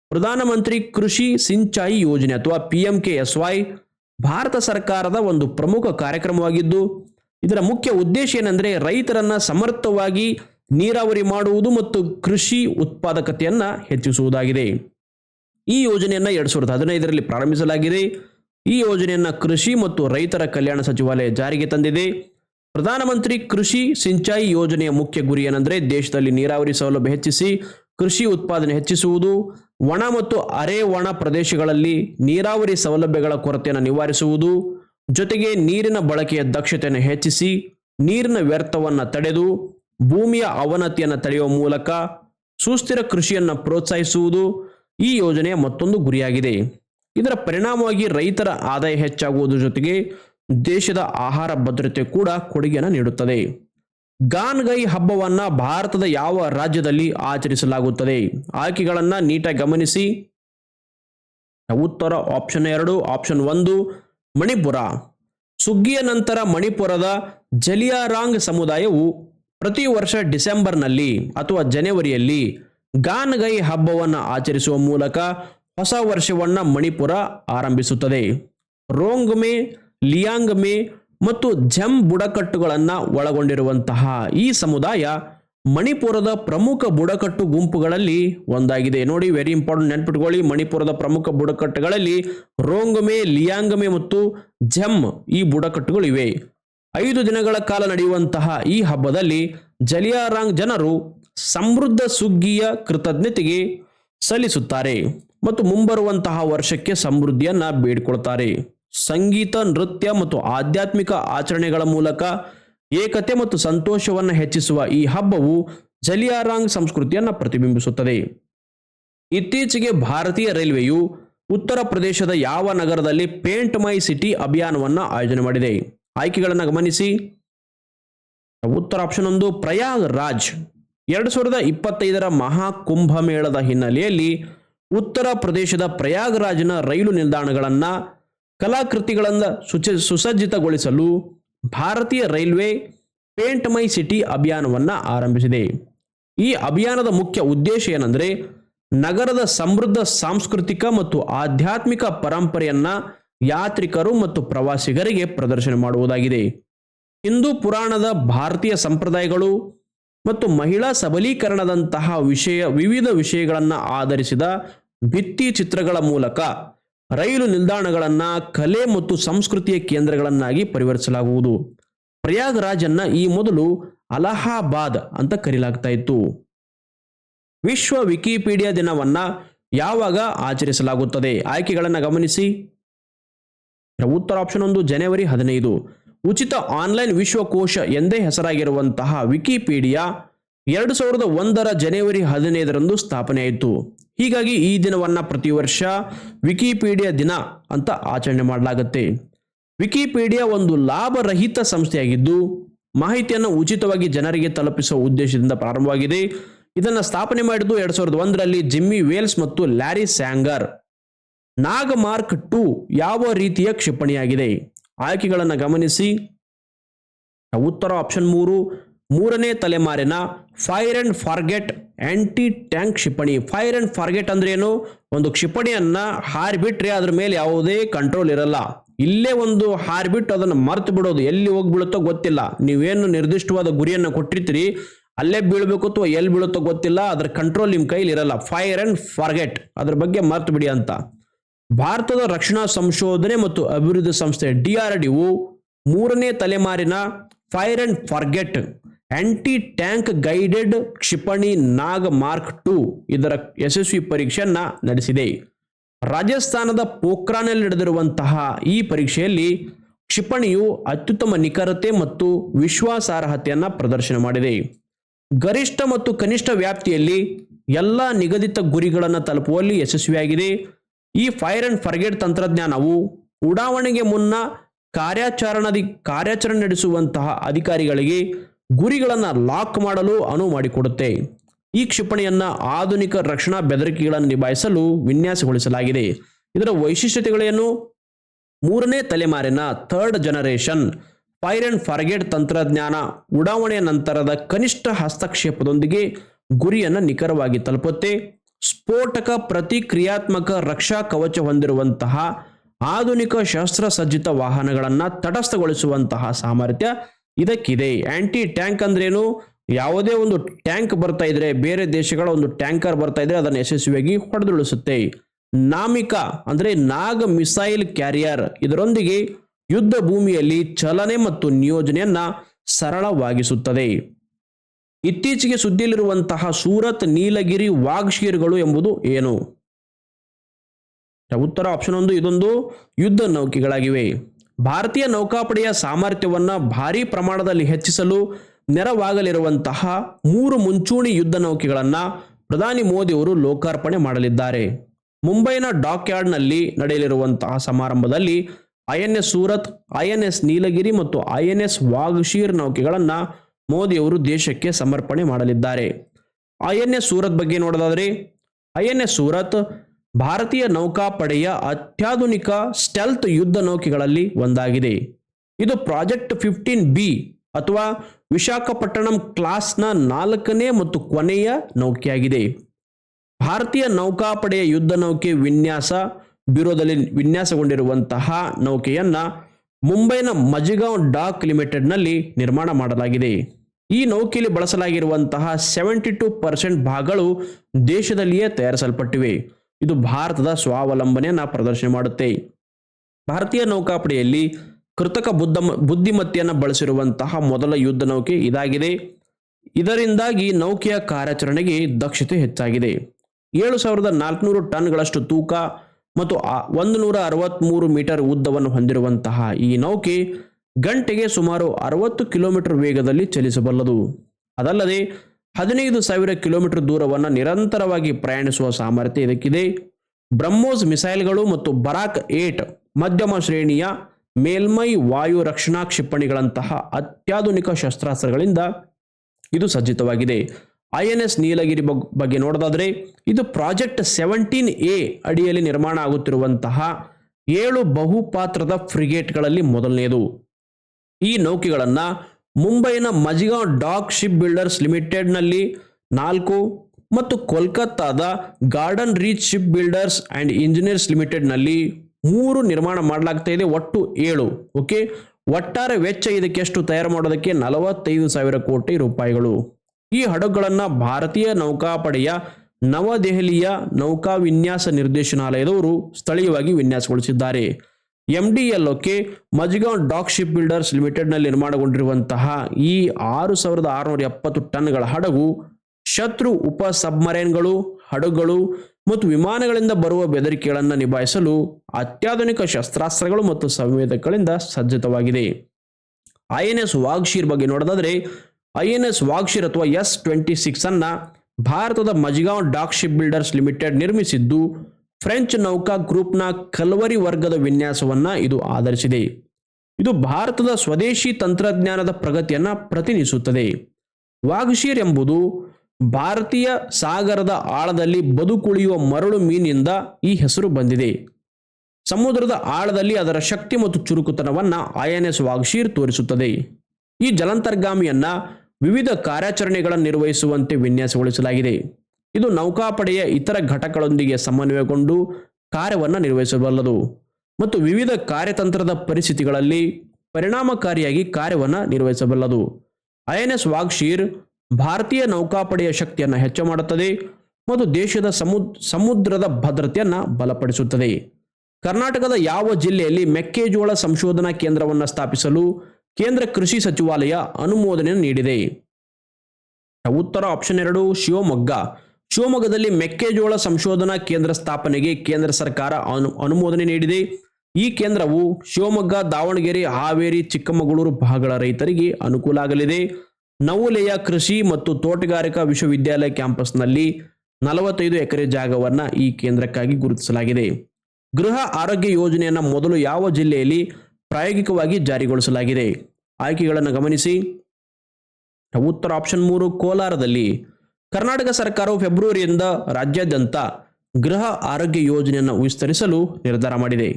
ಪ್ರಧಾನಮಂತ್ರಿ ಕೃಷಿ ಸಿಂಚಾಯಿ ಯೋಜನೆ ಅಥವಾ P M K S Y Bharat ಸರ್ಕಾರದ ಒಂದು ಪ್ರಮುಖ ಕಾರ್ಯಕ್ರಮವಾಗಿದ್ದು, ಇದರ ಮುಖ್ಯ ಉದ್ದೇಶ ಏನಂದ್ರೆ ರೈತರನ್ನ ಸಮರ್ಥವಾಗಿ ನೀರಾವರಿ ಮಾಡುವುದು ಮತ್ತು ಕೃಷಿ ಉತ್ಪಾದಕತೆಯನ್ನು ಹೆಚ್ಚಿಸುವುದಾಗಿದೆ. ಈ ಯೋಜನೆಯನ್ನ ಎರಡ್ ಸಾವಿರದ ಹದಿನೈದರಲ್ಲಿ ಪ್ರಾರಂಭಿಸಲಾಗಿದೆ. ಈ ಯೋಜನೆಯನ್ನು ಕೃಷಿ ಮತ್ತು ರೈತರ ಕಲ್ಯಾಣ ಸಚಿವಾಲಯ ಜಾರಿಗೆ ತಂದಿದೆ. ಪ್ರಧಾನಮಂತ್ರಿ ಕೃಷಿ ಸಿಂಚಾಯಿ ಯೋಜನೆಯ ಮುಖ್ಯ ಗುರಿ ಏನಂದ್ರೆ ದೇಶದಲ್ಲಿ ನೀರಾವರಿ ಸೌಲಭ್ಯ ಹೆಚ್ಚಿಸಿ, ಕೃಷಿ ಉತ್ಪಾದನೆ ಹೆಚ್ಚಿಸುವುದು, ಒಣ ಮತ್ತು ಅರೆ ಒಣ ಪ್ರದೇಶಗಳಲ್ಲಿ ನೀರಾವರಿ ಸೌಲಭ್ಯಗಳ ಕೊರತೆಯನ್ನು ನಿವಾರಿಸುವುದು, ಜೊತೆಗೆ ನೀರಿನ ಬಳಕೆಯ ದಕ್ಷತೆಯನ್ನು ಹೆಚ್ಚಿಸಿ, ನೀರಿನ ವ್ಯರ್ಥವನ್ನು ತಡೆದು, ಭೂಮಿಯ ಅವನತಿಯನ್ನು ತಡೆಯುವ ಮೂಲಕ ಸುಸ್ಥಿರ ಕೃಷಿಯನ್ನು ಪ್ರೋತ್ಸಾಹಿಸುವುದು ಈ ಯೋಜನೆಯ ಮತ್ತೊಂದು ಗುರಿಯಾಗಿದೆ. ಇದರ ಪರಿಣಾಮವಾಗಿ ರೈತರ ಆದಾಯ ಹೆಚ್ಚಾಗುವುದರ ಜೊತೆಗೆ ದೇಶದ ಆಹಾರ ಭದ್ರತೆ ಕೂಡ ಕೊಡುಗೆಯನ್ನು ನೀಡುತ್ತದೆ. ಗಾನ್ಗೈ ಹಬ್ಬವನ್ನು ಭಾರತದ ಯಾವ ರಾಜ್ಯದಲ್ಲಿ ಆಚರಿಸಲಾಗುತ್ತದೆ? ಆಯ್ಕೆಗಳನ್ನ ನೀಟಾಗಿ ಗಮನಿಸಿ. ಉತ್ತರ ಆಪ್ಷನ್ ಎರಡು ಆಪ್ಷನ್ ಒಂದು, ಮಣಿಪುರ. ಸುಗ್ಗಿಯ ನಂತರ ಮಣಿಪುರದ ಜಲಿಯಾರಾಂಗ್ ಸಮುದಾಯವು ಪ್ರತಿ ವರ್ಷ ಡಿಸೆಂಬರ್ನಲ್ಲಿ ಅಥವಾ ಜನವರಿಯಲ್ಲಿ ಗಾನ್ಗೈ ಹಬ್ಬವನ್ನು ಆಚರಿಸುವ ಮೂಲಕ ಹೊಸ ವರ್ಷವನ್ನ ಮಣಿಪುರ ಆರಂಭಿಸುತ್ತದೆ. ರೋಂಗ್ಮೆ, ಲಿಯಾಂಗ್ಮೆ ಮತ್ತು ಝೆಮ್ ಬುಡಕಟ್ಟುಗಳನ್ನು ಒಳಗೊಂಡಿರುವಂತಹ ಈ ಸಮುದಾಯ ಮಣಿಪುರದ ಪ್ರಮುಖ ಬುಡಕಟ್ಟು ಗುಂಪುಗಳಲ್ಲಿ ಒಂದಾಗಿದೆ. ನೋಡಿ ವೆರಿ ಇಂಪಾರ್ಟೆಂಟ್ ನೆನ್ಪಿಟ್ಕೊಳ್ಳಿ. ಮಣಿಪುರದ ಪ್ರಮುಖ ಬುಡಕಟ್ಟುಗಳಲ್ಲಿ ರೋಂಗ್ಮೆ, ಲಿಯಾಂಗ್ಮೆ ಮತ್ತು ಝೆಮ್ ಈ ಬುಡಕಟ್ಟುಗಳಿವೆ ಐದು ದಿನಗಳ ಕಾಲ ನಡೆಯುವಂತಹ ಈ ಹಬ್ಬದಲ್ಲಿ ಜಲಿಯಾರಾಂಗ್ ಜನರು ಸಮೃದ್ಧ ಸುಗ್ಗಿಯ ಕೃತಜ್ಞತೆಗೆ ಸಲ್ಲಿಸುತ್ತಾರೆ. ಮತ್ತು ಮುಂಬರುವಂತಹ ವರ್ಷಕ್ಕೆ ಸಮೃದ್ಧಿಯನ್ನ ಬೇಡಿಕೊಳ್ತಾರೆ. ಸಂಗೀತ, ನೃತ್ಯ ಮತ್ತು ಆಧ್ಯಾತ್ಮಿಕ ಆಚರಣೆಗಳ ಮೂಲಕ ಏಕತೆ ಮತ್ತು ಸಂತೋಷವನ್ನು ಹೆಚ್ಚಿಸುವ ಈ ಹಬ್ಬವು ಜಲಿಯಾರಾಂಗ್ ಸಂಸ್ಕೃತಿಯನ್ನು ಪ್ರತಿಬಿಂಬಿಸುತ್ತದೆ. ಇತ್ತೀಚೆಗೆ ಭಾರತೀಯ ರೈಲ್ವೆಯು ಉತ್ತರ ಪ್ರದೇಶದ ಯಾವ ನಗರದಲ್ಲಿ ಪೇಂಟ್ ಮೈ ಸಿಟಿ ಅಭಿಯಾನವನ್ನು ಆಯೋಜನೆ ಮಾಡಿದೆ. ಆಯ್ಕೆಗಳನ್ನು ಗಮನಿಸಿ. ಉತ್ತರ ಆಪ್ಷನ್ ಒಂದು, ಪ್ರಯಾಗ್ ರಾಜ್. ಎರಡು ಸಾವಿರದ ಇಪ್ಪತ್ತೈದರ ಮಹಾಕುಂಭಮೇಳದ ಹಿನ್ನೆಲೆಯಲ್ಲಿ ಉತ್ತರ ಪ್ರದೇಶದ ಪ್ರಯಾಗ್ರಾಜ್ನ ರೈಲು ನಿಲ್ದಾಣಗಳನ್ನು ಕಲಾಕೃತಿಗಳನ್ನ ಸುಚ, ಸುಸಜ್ಜಿತಗೊಳಿಸಲು ಭಾರತೀಯ ರೈಲ್ವೆ ಪೇಂಟ್ ಮೈ ಸಿಟಿ ಅಭಿಯಾನವನ್ನು ಆರಂಭಿಸಿದೆ. ಈ ಅಭಿಯಾನದ ಮುಖ್ಯ ಉದ್ದೇಶ ಏನಂದ್ರೆ ನಗರದ ಸಮೃದ್ಧ ಸಾಂಸ್ಕೃತಿಕ ಮತ್ತು ಆಧ್ಯಾತ್ಮಿಕ ಪರಂಪರೆಯನ್ನ ಯಾತ್ರಿಕರು ಮತ್ತು ಪ್ರವಾಸಿಗರಿಗೆ ಪ್ರದರ್ಶನ ಮಾಡುವುದಾಗಿದೆ. ಹಿಂದೂ ಪುರಾಣದ ಭಾರತೀಯ ಸಂಪ್ರದಾಯಗಳು ಮತ್ತು ಮಹಿಳಾ ಸಬಲೀಕರಣದಂತಹ ವಿಷಯ, ವಿವಿಧ ವಿಷಯಗಳನ್ನು ಆಧರಿಸಿದ ಭಿತ್ತಿ ಚಿತ್ರಗಳ ಮೂಲಕ ರೈಲು ನಿಲ್ದಾಣಗಳನ್ನು, ಕಲೆ ಮತ್ತು ಸಂಸ್ಕೃತಿಯ ಕೇಂದ್ರಗಳನ್ನಾಗಿ ಪರಿವರ್ತಿಸಲಾಗುವುದು ಪ್ರಯಾಗರಾಜನ್ನ ಈ ಮೊದಲು ಅಲಹಾಬಾದ್ ಅಂತ ಕರೆಯಲಾಗ್ತಾ ಇತ್ತು. ವಿಶ್ವ ವಿಕಿಪೀಡಿಯಾ ದಿನವನ್ನ ಯಾವಾಗ ಆಚರಿಸಲಾಗುತ್ತದೆ? ಆಯ್ಕೆಗಳನ್ನು ಗಮನಿಸಿ. ಉತ್ತರ ಆಪ್ಷನ್ ಒಂದು, ಜನವರಿ ಹದಿನೈದು. ಉಚಿತ ಆನ್ಲೈನ್ ವಿಶ್ವಕೋಶ ಎಂದೇ ಹೆಸರಾಗಿರುವಂತಹ ವಿಕಿಪೀಡಿಯಾ ಎರಡು ಸಾವಿರದ ಒಂದರ ಜನವರಿ ಹದಿನೈದರಂದು ಸ್ಥಾಪನೆಯಾಯಿತು. ಹೀಗಾಗಿ ಈ ದಿನವನ್ನು ಪ್ರತಿ ವರ್ಷ ವಿಕಿಪೀಡಿಯಾ ದಿನ ಅಂತ ಆಚರಣೆ ಮಾಡಲಾಗುತ್ತೆ. ವಿಕಿಪೀಡಿಯಾ ಒಂದು ಲಾಭರಹಿತ ಸಂಸ್ಥೆಯಾಗಿದ್ದು, ಮಾಹಿತಿಯನ್ನು ಉಚಿತವಾಗಿ ಜನರಿಗೆ ತಲುಪಿಸುವ ಉದ್ದೇಶದಿಂದ ಪ್ರಾರಂಭವಾಗಿದೆ. ಇದನ್ನು ಸ್ಥಾಪನೆ ಮಾಡಿದ್ದು ಎರಡ್ ಸಾವಿರದ ಒಂದರಲ್ಲಿ ಜಿಮ್ಮಿ ವೇಲ್ಸ್ ಮತ್ತು ಲ್ಯಾರಿ ಸ್ಯಾಂಗರ್. ನಾಗಮಾರ್ಕ್ ಟು ಯಾವ ರೀತಿಯ ಕ್ಷಿಪಣಿಯಾಗಿದೆ? ಆಯ್ಕೆಗಳನ್ನು ಗಮನಿಸಿ. ಉತ್ತರ ಆಪ್ಷನ್ ಮೂರು ಮೂರನೇ ತಲೆಮಾರಿನ fire and forget anti tank ಕ್ಷಿಪಣಿ. ಫೈರ್ ಅಂಡ್ ಫಾರ್ಗೆಟ್ ಅಂದ್ರೆ ಏನು ಒಂದು ಕ್ಷಿಪಣಿಯನ್ನ ಹಾರಿಬಿಟ್ರೆ ಅದ್ರ ಮೇಲೆ ಯಾವುದೇ ಕಂಟ್ರೋಲ್ ಇರಲ್ಲ. ಇಲ್ಲೇ ಒಂದು ಹಾರಿಬಿಟ್ಟು ಅದನ್ನು ಮರ್ತು ಬಿಡೋದು ಎಲ್ಲಿ ಹೋಗ್ಬಿಡುತ್ತೋ ಗೊತ್ತಿಲ್ಲ. ನೀವೇನು ನಿರ್ದಿಷ್ಟವಾದ ಗುರಿಯನ್ನು ಕೊಟ್ಟಿರ್ತೀರಿ, ಅಲ್ಲೇ ಬೀಳ್ಬೇಕು ಅಥವಾ ಎಲ್ಲಿ ಬೀಳುತ್ತೋ ಗೊತ್ತಿಲ್ಲ, ಅದರ ಕಂಟ್ರೋಲ್ ನಿಮ್ಮ ಕೈಲಿ ಇರಲ್ಲ. ಫೈರ್ ಅಂಡ್ ಫಾರ್ಗೆಟ್ ಅದ್ರ ಬಗ್ಗೆ ಮರ್ತು ಬಿಡಿ ಅಂತ. ಭಾರತದ ರಕ್ಷಣಾ ಸಂಶೋಧನೆ ಮತ್ತು ಅಭಿವೃದ್ಧಿ ಸಂಸ್ಥೆ ಡಿಆರ್ಡಿಒ ಮೂರನೇ ತಲೆಮಾರಿನ fire and forget anti tank guided ಕ್ಷಿಪಣಿ ನಾಗ್ ಮಾರ್ಕ್ ಟು ಇದರ ಯಶಸ್ವಿ ಪರೀಕ್ಷೆಯನ್ನ ನಡೆಸಿದೆ. ರಾಜಸ್ಥಾನದ ಪೋಖ್ರಾನಲ್ಲಿ ನಡೆದಿರುವಂತಹ ಈ ಪರೀಕ್ಷೆಯಲ್ಲಿ ಕ್ಷಿಪಣಿಯು ಅತ್ಯುತ್ತಮ ನಿಖರತೆ ಮತ್ತು ವಿಶ್ವಾಸಾರ್ಹತೆಯನ್ನು ಪ್ರದರ್ಶನ ಮಾಡಿದೆ. ಗರಿಷ್ಠ ಮತ್ತು ಕನಿಷ್ಠ ವ್ಯಾಪ್ತಿಯಲ್ಲಿ ಎಲ್ಲ ನಿಗದಿತ ಗುರಿಗಳನ್ನು ತಲುಪುವಲ್ಲಿ ಯಶಸ್ವಿಯಾಗಿದೆ. ಈ ಫೈರ್ ಅಂಡ್ ಫರ್ಗೆಟ್ ತಂತ್ರಜ್ಞಾನವು ಉಡಾವಣೆಗೆ ಮುನ್ನ ಕಾರ್ಯಾಚರಣಾಧಿ ಕಾರ್ಯಾಚರಣೆ ನಡೆಸುವಂತಹ ಅಧಿಕಾರಿಗಳಿಗೆ ಗುರಿಗಳನ್ನು ಲಾಕ್ ಮಾಡಲು ಅನುವು ಮಾಡಿಕೊಡುತ್ತೆ. ಈ ಕ್ಷಿಪಣಿಯನ್ನ ಆಧುನಿಕ ರಕ್ಷಣಾ ಬೆದರಿಕೆಗಳನ್ನು ನಿಭಾಯಿಸಲು ವಿನ್ಯಾಸಗೊಳಿಸಲಾಗಿದೆ. ಇದರ ವೈಶಿಷ್ಟ್ಯತೆಗಳೇನು? ಮೂರನೇ ತಲೆಮಾರಿನ third generation, fire and forget ತಂತ್ರಜ್ಞಾನ ಉಡಾವಣೆಯ ನಂತರದ ಕನಿಷ್ಠ ಹಸ್ತಕ್ಷೇಪದೊಂದಿಗೆ ಗುರಿಯನ್ನು ನಿಖರವಾಗಿ ತಲುಪುತ್ತೆ. ಸ್ಫೋಟಕ ಪ್ರತಿಕ್ರಿಯಾತ್ಮಕ ರಕ್ಷಾ ಕವಚ ಹೊಂದಿರುವಂತಹ ಆಧುನಿಕ ಶಸ್ತ್ರಸಜ್ಜಿತ ವಾಹನಗಳನ್ನು ತಟಸ್ಥಗೊಳಿಸುವಂತಹ ಸಾಮರ್ಥ್ಯ ಇದಕ್ಕಿದೆ. ಆಂಟಿ ಟ್ಯಾಂಕ್ ಅಂದ್ರೇನು? ಯಾವುದೇ ಒಂದು ಟ್ಯಾಂಕ್ ಬರ್ತಾ ಇದ್ರೆ, ಬೇರೆ ದೇಶಗಳ ಒಂದು ಟ್ಯಾಂಕರ್ ಬರ್ತಾ ಇದ್ರೆ ಅದನ್ನು ಯಶಸ್ವಿಯಾಗಿ ಹೊಡೆದುಳಿಸುತ್ತೆ ನಾಮಿಕ ಅಂದ್ರೆ ನಾಗ್ ಮಿಸೈಲ್ ಕ್ಯಾರಿಯರ್. ಇದರೊಂದಿಗೆ ಯುದ್ಧ ಭೂಮಿಯಲ್ಲಿ ಚಲನೆ ಮತ್ತು ನಿಯೋಜನೆಯನ್ನ ಸರಳವಾಗಿಸುತ್ತದೆ. ಇತ್ತೀಚೆಗೆ ಸುದ್ದಿಯಲ್ಲಿರುವಂತಹ ಸೂರತ್ ನೀಲಗಿರಿ ವಾಗ್ಶೀರ್ಗಳು ಎಂಬುದು ಏನು? ಉತ್ತರ ಆಪ್ಷನ್ ಒಂದು, ಇದೊಂದು ಯುದ್ಧ ನೌಕೆಗಳಾಗಿವೆ. ಭಾರತೀಯ ನೌಕಾಪಡೆಯ ಸಾಮರ್ಥ್ಯವನ್ನು ಭಾರೀ ಪ್ರಮಾಣದಲ್ಲಿ ಹೆಚ್ಚಿಸಲು ನೆರವಾಗಲಿರುವಂತಹ ಮೂರು ಮುಂಚೂಣಿ ಯುದ್ಧ ನೌಕೆಗಳನ್ನು ಪ್ರಧಾನಿ ಮೋದಿ ಅವರು ಲೋಕಾರ್ಪಣೆ ಮಾಡಲಿದ್ದಾರೆ. ಮುಂಬೈನ ಡಾಕ್ಯಾರ್ಡ್ನಲ್ಲಿ ನಡೆಯಲಿರುವಂತಹ ಸಮಾರಂಭದಲ್ಲಿ ಐಎನ್ಎಸ್ ಸೂರತ್, ಐಎನ್ಎಸ್ ನೀಲಗಿರಿ ಮತ್ತು ಐಎನ್ಎಸ್ ವಾಗ್ಶೀರ್ ನೌಕೆಗಳನ್ನು ಮೋದಿಯವರು ದೇಶಕ್ಕೆ ಸಮರ್ಪಣೆ ಮಾಡಲಿದ್ದಾರೆ. ಐಎನ್ಎಸ್ ಸೂರತ್ ಬಗ್ಗೆ ನೋಡೋದಾದ್ರೆ, ಐಎನ್ಎಸ್ ಸೂರತ್ ಭಾರತೀಯ ನೌಕಾಪಡೆಯ ಅತ್ಯಾಧುನಿಕ ಸ್ಟೆಲ್ತ್ ಯುದ್ಧ ನೌಕೆಗಳಲ್ಲಿ ಒಂದಾಗಿದೆ. ಇದು ಪ್ರಾಜೆಕ್ಟ್ ಫಿಫ್ಟೀನ್ ಬಿ ಅಥವಾ ವಿಶಾಖಪಟ್ಟಣಂ ಕ್ಲಾಸ್ನ ನಾಲ್ಕನೇ ಮತ್ತು ಕೊನೆಯ ನೌಕೆಯಾಗಿದೆ. ಭಾರತೀಯ ನೌಕಾಪಡೆಯ ಯುದ್ಧ ನೌಕೆ ವಿನ್ಯಾಸ ಬ್ಯೂರೋದಲ್ಲಿ ವಿನ್ಯಾಸಗೊಂಡಿರುವಂತಹ ನೌಕೆಯನ್ನ ಮುಂಬೈನ ಮಜಿಗಾಂವ್ ಡಾಕ್ ಲಿಮಿಟೆಡ್ನಲ್ಲಿ ನಿರ್ಮಾಣ ಮಾಡಲಾಗಿದೆ. ಈ ನೌಕೆಯಲ್ಲಿ ಬಳಸಲಾಗಿರುವಂತಹ ಸೆವೆಂಟಿ ಟು ಪರ್ಸೆಂಟ್ ಭಾಗಗಳು ದೇಶದಲ್ಲಿಯೇ ತಯಾರಿಸಲ್ಪಟ್ಟಿವೆ. ಇದು ಭಾರತದ ಸ್ವಾವಲಂಬನೆಯನ್ನು ಪ್ರದರ್ಶನ ಮಾಡುತ್ತೆ. ಭಾರತೀಯ ನೌಕಾಪಡೆಯಲ್ಲಿ ಕೃತಕ ಬುದ್ಧ ಬುದ್ಧಿಮತ್ತೆಯನ್ನು ಬಳಸಿರುವಂತಹ ಮೊದಲ ಯುದ್ಧ ನೌಕೆ ಇದಾಗಿದೆ. ಇದರಿಂದಾಗಿ ನೌಕೆಯ ಕಾರ್ಯಾಚರಣೆಗೆ ದಕ್ಷತೆ ಹೆಚ್ಚಾಗಿದೆ. ಏಳು ಸಾವಿರದ ನಾಲ್ಕುನೂರು ಟನ್ಗಳಷ್ಟು ತೂಕ ಮತ್ತು ಒಂದು ನೂರ ಅರವತ್ತ್ಮೂರು ಮೀಟರ್ ಉದ್ದವನ್ನು ಹೊಂದಿರುವಂತಹ ಈ ನೌಕೆ ಗಂಟೆಗೆ ಸುಮಾರು ಅರವತ್ತು ಕಿಲೋಮೀಟರ್ ವೇಗದಲ್ಲಿ ಚಲಿಸಬಲ್ಲದು. ಅದಲ್ಲದೆ ಹದಿನೈದು ಸಾವಿರ ಕಿಲೋಮೀಟರ್ ದೂರವನ್ನು ನಿರಂತರವಾಗಿ ಪ್ರಯಾಣಿಸುವ ಸಾಮರ್ಥ್ಯ ಇದಕ್ಕಿದೆ. ಬ್ರಹ್ಮೋಸ್ ಮಿಸೈಲ್ಗಳು ಮತ್ತು ಬರಾಕ್ ಏಟ್ ಮಧ್ಯಮ ಶ್ರೇಣಿಯ ಮೇಲ್ಮೈ ವಾಯು ರಕ್ಷಣಾ ಕ್ಷಿಪಣಿಗಳಂತಹ ಅತ್ಯಾಧುನಿಕ ಶಸ್ತ್ರಾಸ್ತ್ರಗಳಿಂದ ಇದು ಸಜ್ಜಿತವಾಗಿದೆ. ಐ ಎನ್ ಎಸ್ ನೀಲಗಿರಿ ಬಗ್- ಬಗ್ಗೆ ನೋಡೋದಾದರೆ, ಇದು ಪ್ರಾಜೆಕ್ಟ್ ಸೆವೆಂಟೀನ್ ಎ ಅಡಿಯಲ್ಲಿ ನಿರ್ಮಾಣ ಆಗುತ್ತಿರುವಂತಹ ಏಳು ಬಹುಪಾತ್ರದ ಫ್ರಿಗೇಟ್ಗಳಲ್ಲಿ ಮೊದಲನೆಯದು ಈ ನೌಕೆಗಳನ್ನು ಮುಂಬೈನ ಮಜಿಗಾಂವ್ ಡಾಕ್ ಶಿಪ್ ಬಿಲ್ಡರ್ಸ್ ಲಿಮಿಟೆಡ್ನಲ್ಲಿ ನಾಲ್ಕು ಮತ್ತು ಕೋಲ್ಕತ್ತಾದ Garden Reach Ship Builders and Engineers ಲಿಮಿಟೆಡ್ನಲ್ಲಿ ಮೂರು ನಿರ್ಮಾಣ ಮಾಡಲಾಗ್ತಾ ಇದೆ, ಒಟ್ಟು ಏಳು. ಓಕೆ? ಒಟ್ಟಾರೆ ವೆಚ್ಚ ಇದಕ್ಕೆ ಎಷ್ಟು ತಯಾರು ಮಾಡೋದಕ್ಕೆ ನಲವತ್ತೈದು ಸಾವಿರ ಕೋಟಿ ರೂಪಾಯಿಗಳು. ಈ ಹಡಗುಗಳನ್ನು ಭಾರತೀಯ ನೌಕಾಪಡೆಯ ನವದೆಹಲಿಯ ನೌಕಾ ವಿನ್ಯಾಸ ನಿರ್ದೇಶನಾಲಯದವರು ಸ್ಥಳೀಯವಾಗಿ ವಿನ್ಯಾಸಗೊಳಿಸಿದ್ದಾರೆ. MDL okay Mazagon Dock Ship Builders ಲಿಮಿಟೆಡ್ನಲ್ಲಿ ನಿರ್ಮಾಣಗೊಂಡಿರುವಂತಹ ಈ ಆರು ಸಾವಿರದ ಆರುನೂರ ಎಪ್ಪತ್ತು ಟನ್ಗಳ ಹಡಗು ಶತ್ರು ಉಪ ಸಬ್ಮರೈನ್ಗಳು, ಹಡಗುಗಳು ಮತ್ತು ವಿಮಾನಗಳಿಂದ ಬರುವ ಬೆದರಿಕೆಗಳನ್ನು ನಿಭಾಯಿಸಲು ಅತ್ಯಾಧುನಿಕ ಶಸ್ತ್ರಾಸ್ತ್ರಗಳು ಮತ್ತು ಸಂವೇದಕಗಳಿಂದ ಸಜ್ಜಿತವಾಗಿದೆ. ಐ ಎನ್ ಎಸ್ ವಾಗ್ಶೀರ್ ಬಗ್ಗೆ ನೋಡೋದಾದ್ರೆ, ಐ ಎನ್ ಎಸ್ ವಾಗ್ಶೀರ್ ಅಥವಾ ಎಸ್ ಟ್ವೆಂಟಿ ಸಿಕ್ಸ್ ಅನ್ನ ಭಾರತದ Mazagon Dock Ship Builders Limited ನಿರ್ಮಿಸಿದ್ದು French ನೌಕಾ ಗ್ರೂಪ್ನ ಕಲ್ವರಿ ವರ್ಗದ ವಿನ್ಯಾಸವನ್ನ ಇದು ಆಧರಿಸಿದೆ. ಇದು ಭಾರತದ ಸ್ವದೇಶಿ ತಂತ್ರಜ್ಞಾನದ ಪ್ರಗತಿಯನ್ನ ಪ್ರತಿನಿಧಿಸುತ್ತದೆ. ವಾಗ್ಶೀರ್ ಎಂಬುದು ಭಾರತೀಯ ಸಾಗರದ ಆಳದಲ್ಲಿ ಬದುಕುಳಿಯುವ ಮರಳು ಮೀನಿಂದ ಈ ಹೆಸರು ಬಂದಿದೆ. ಸಮುದ್ರದ ಆಳದಲ್ಲಿ ಅದರ ಶಕ್ತಿ ಮತ್ತು ಚುರುಕುತನವನ್ನ ಐಎನ್ಎಸ್ ವಾಗ್ಶೀರ್ ತೋರಿಸುತ್ತದೆ. ಈ ಜಲಾಂತರ್ಗಾಮಿಯನ್ನ ವಿವಿಧ ಕಾರ್ಯಾಚರಣೆಗಳನ್ನು ನಿರ್ವಹಿಸುವಂತೆ ವಿನ್ಯಾಸಗೊಳಿಸಲಾಗಿದೆ. ಇದು ನೌಕಾಪಡೆಯ ಇತರ ಘಟಕಗಳೊಂದಿಗೆ ಸಮನ್ವಯಗೊಂಡು ಕಾರ್ಯವನ್ನು ನಿರ್ವಹಿಸಬಲ್ಲದು ಮತ್ತು ವಿವಿಧ ಕಾರ್ಯತಂತ್ರದ ಪರಿಸ್ಥಿತಿಗಳಲ್ಲಿ ಪರಿಣಾಮಕಾರಿಯಾಗಿ ಕಾರ್ಯವನ್ನು ನಿರ್ವಹಿಸಬಲ್ಲದು. ಐಎನ್ಎಸ್ ವಾಗ್ಶೀರ್ ಭಾರತೀಯ ನೌಕಾಪಡೆಯ ಶಕ್ತಿಯನ್ನು ಹೆಚ್ಚು ಮಾಡುತ್ತದೆ ಮತ್ತು ದೇಶದ ಸಮುದ್ ಸಮುದ್ರದ ಭದ್ರತೆಯನ್ನು ಬಲಪಡಿಸುತ್ತದೆ. ಕರ್ನಾಟಕದ ಯಾವ ಜಿಲ್ಲೆಯಲ್ಲಿ ಮೆಕ್ಕೆಜೋಳ ಸಂಶೋಧನಾ ಕೇಂದ್ರವನ್ನು ಸ್ಥಾಪಿಸಲು ಕೇಂದ್ರ ಕೃಷಿ ಸಚಿವಾಲಯ ಅನುಮೋದನೆ ನೀಡಿದೆ? ಉತ್ತರ ಆಪ್ಷನ್ ಎರಡು, ಶಿವಮೊಗ್ಗ. ಶಿವಮೊಗ್ಗದಲ್ಲಿ ಮೆಕ್ಕೆಜೋಳ ಸಂಶೋಧನಾ ಕೇಂದ್ರ ಸ್ಥಾಪನೆಗೆ ಕೇಂದ್ರ ಸರ್ಕಾರ ಅನು, ಅನುಮೋದನೆ ನೀಡಿದೆ. ಈ ಕೇಂದ್ರವು ಶಿವಮೊಗ್ಗ, ದಾವಣಗೆರೆ, ಹಾವೇರಿ, ಚಿಕ್ಕಮಗಳೂರು ಭಾಗಗಳ ರೈತರಿಗೆ ಅನುಕೂಲ ಆಗಲಿದೆ. ನವುಲೆಯ ಕೃಷಿ ಮತ್ತು ತೋಟಗಾರಿಕಾ ವಿಶ್ವವಿದ್ಯಾಲಯ ಕ್ಯಾಂಪಸ್ನಲ್ಲಿ ನಲವತ್ತೈದು ಎಕರೆ ಜಾಗವನ್ನು ಈ ಕೇಂದ್ರಕ್ಕಾಗಿ ಗುರುತಿಸಲಾಗಿದೆ. ಗೃಹ ಆರೋಗ್ಯ ಯೋಜನೆಯನ್ನು ಮೊದಲು ಯಾವ ಜಿಲ್ಲೆಯಲ್ಲಿ ಪ್ರಾಯೋಗಿಕವಾಗಿ ಜಾರಿಗೊಳಿಸಲಾಗಿದೆ? ಆಯ್ಕೆಗಳನ್ನು ಗಮನಿಸಿ. ಉತ್ತರ ಆಪ್ಷನ್ ಮೂರು ಕೋಲಾರದಲ್ಲಿ ಕರ್ನಾಟಕ ಸರ್ಕಾರವು ಫೆಬ್ರವರಿಯಿಂದ ರಾಜ್ಯಾದ್ಯಂತ ಗೃಹ ಆರೋಗ್ಯ ಯೋಜನೆಯನ್ನು ವಿಸ್ತರಿಸಲು ನಿರ್ಧಾರ ಮಾಡಿದೆ.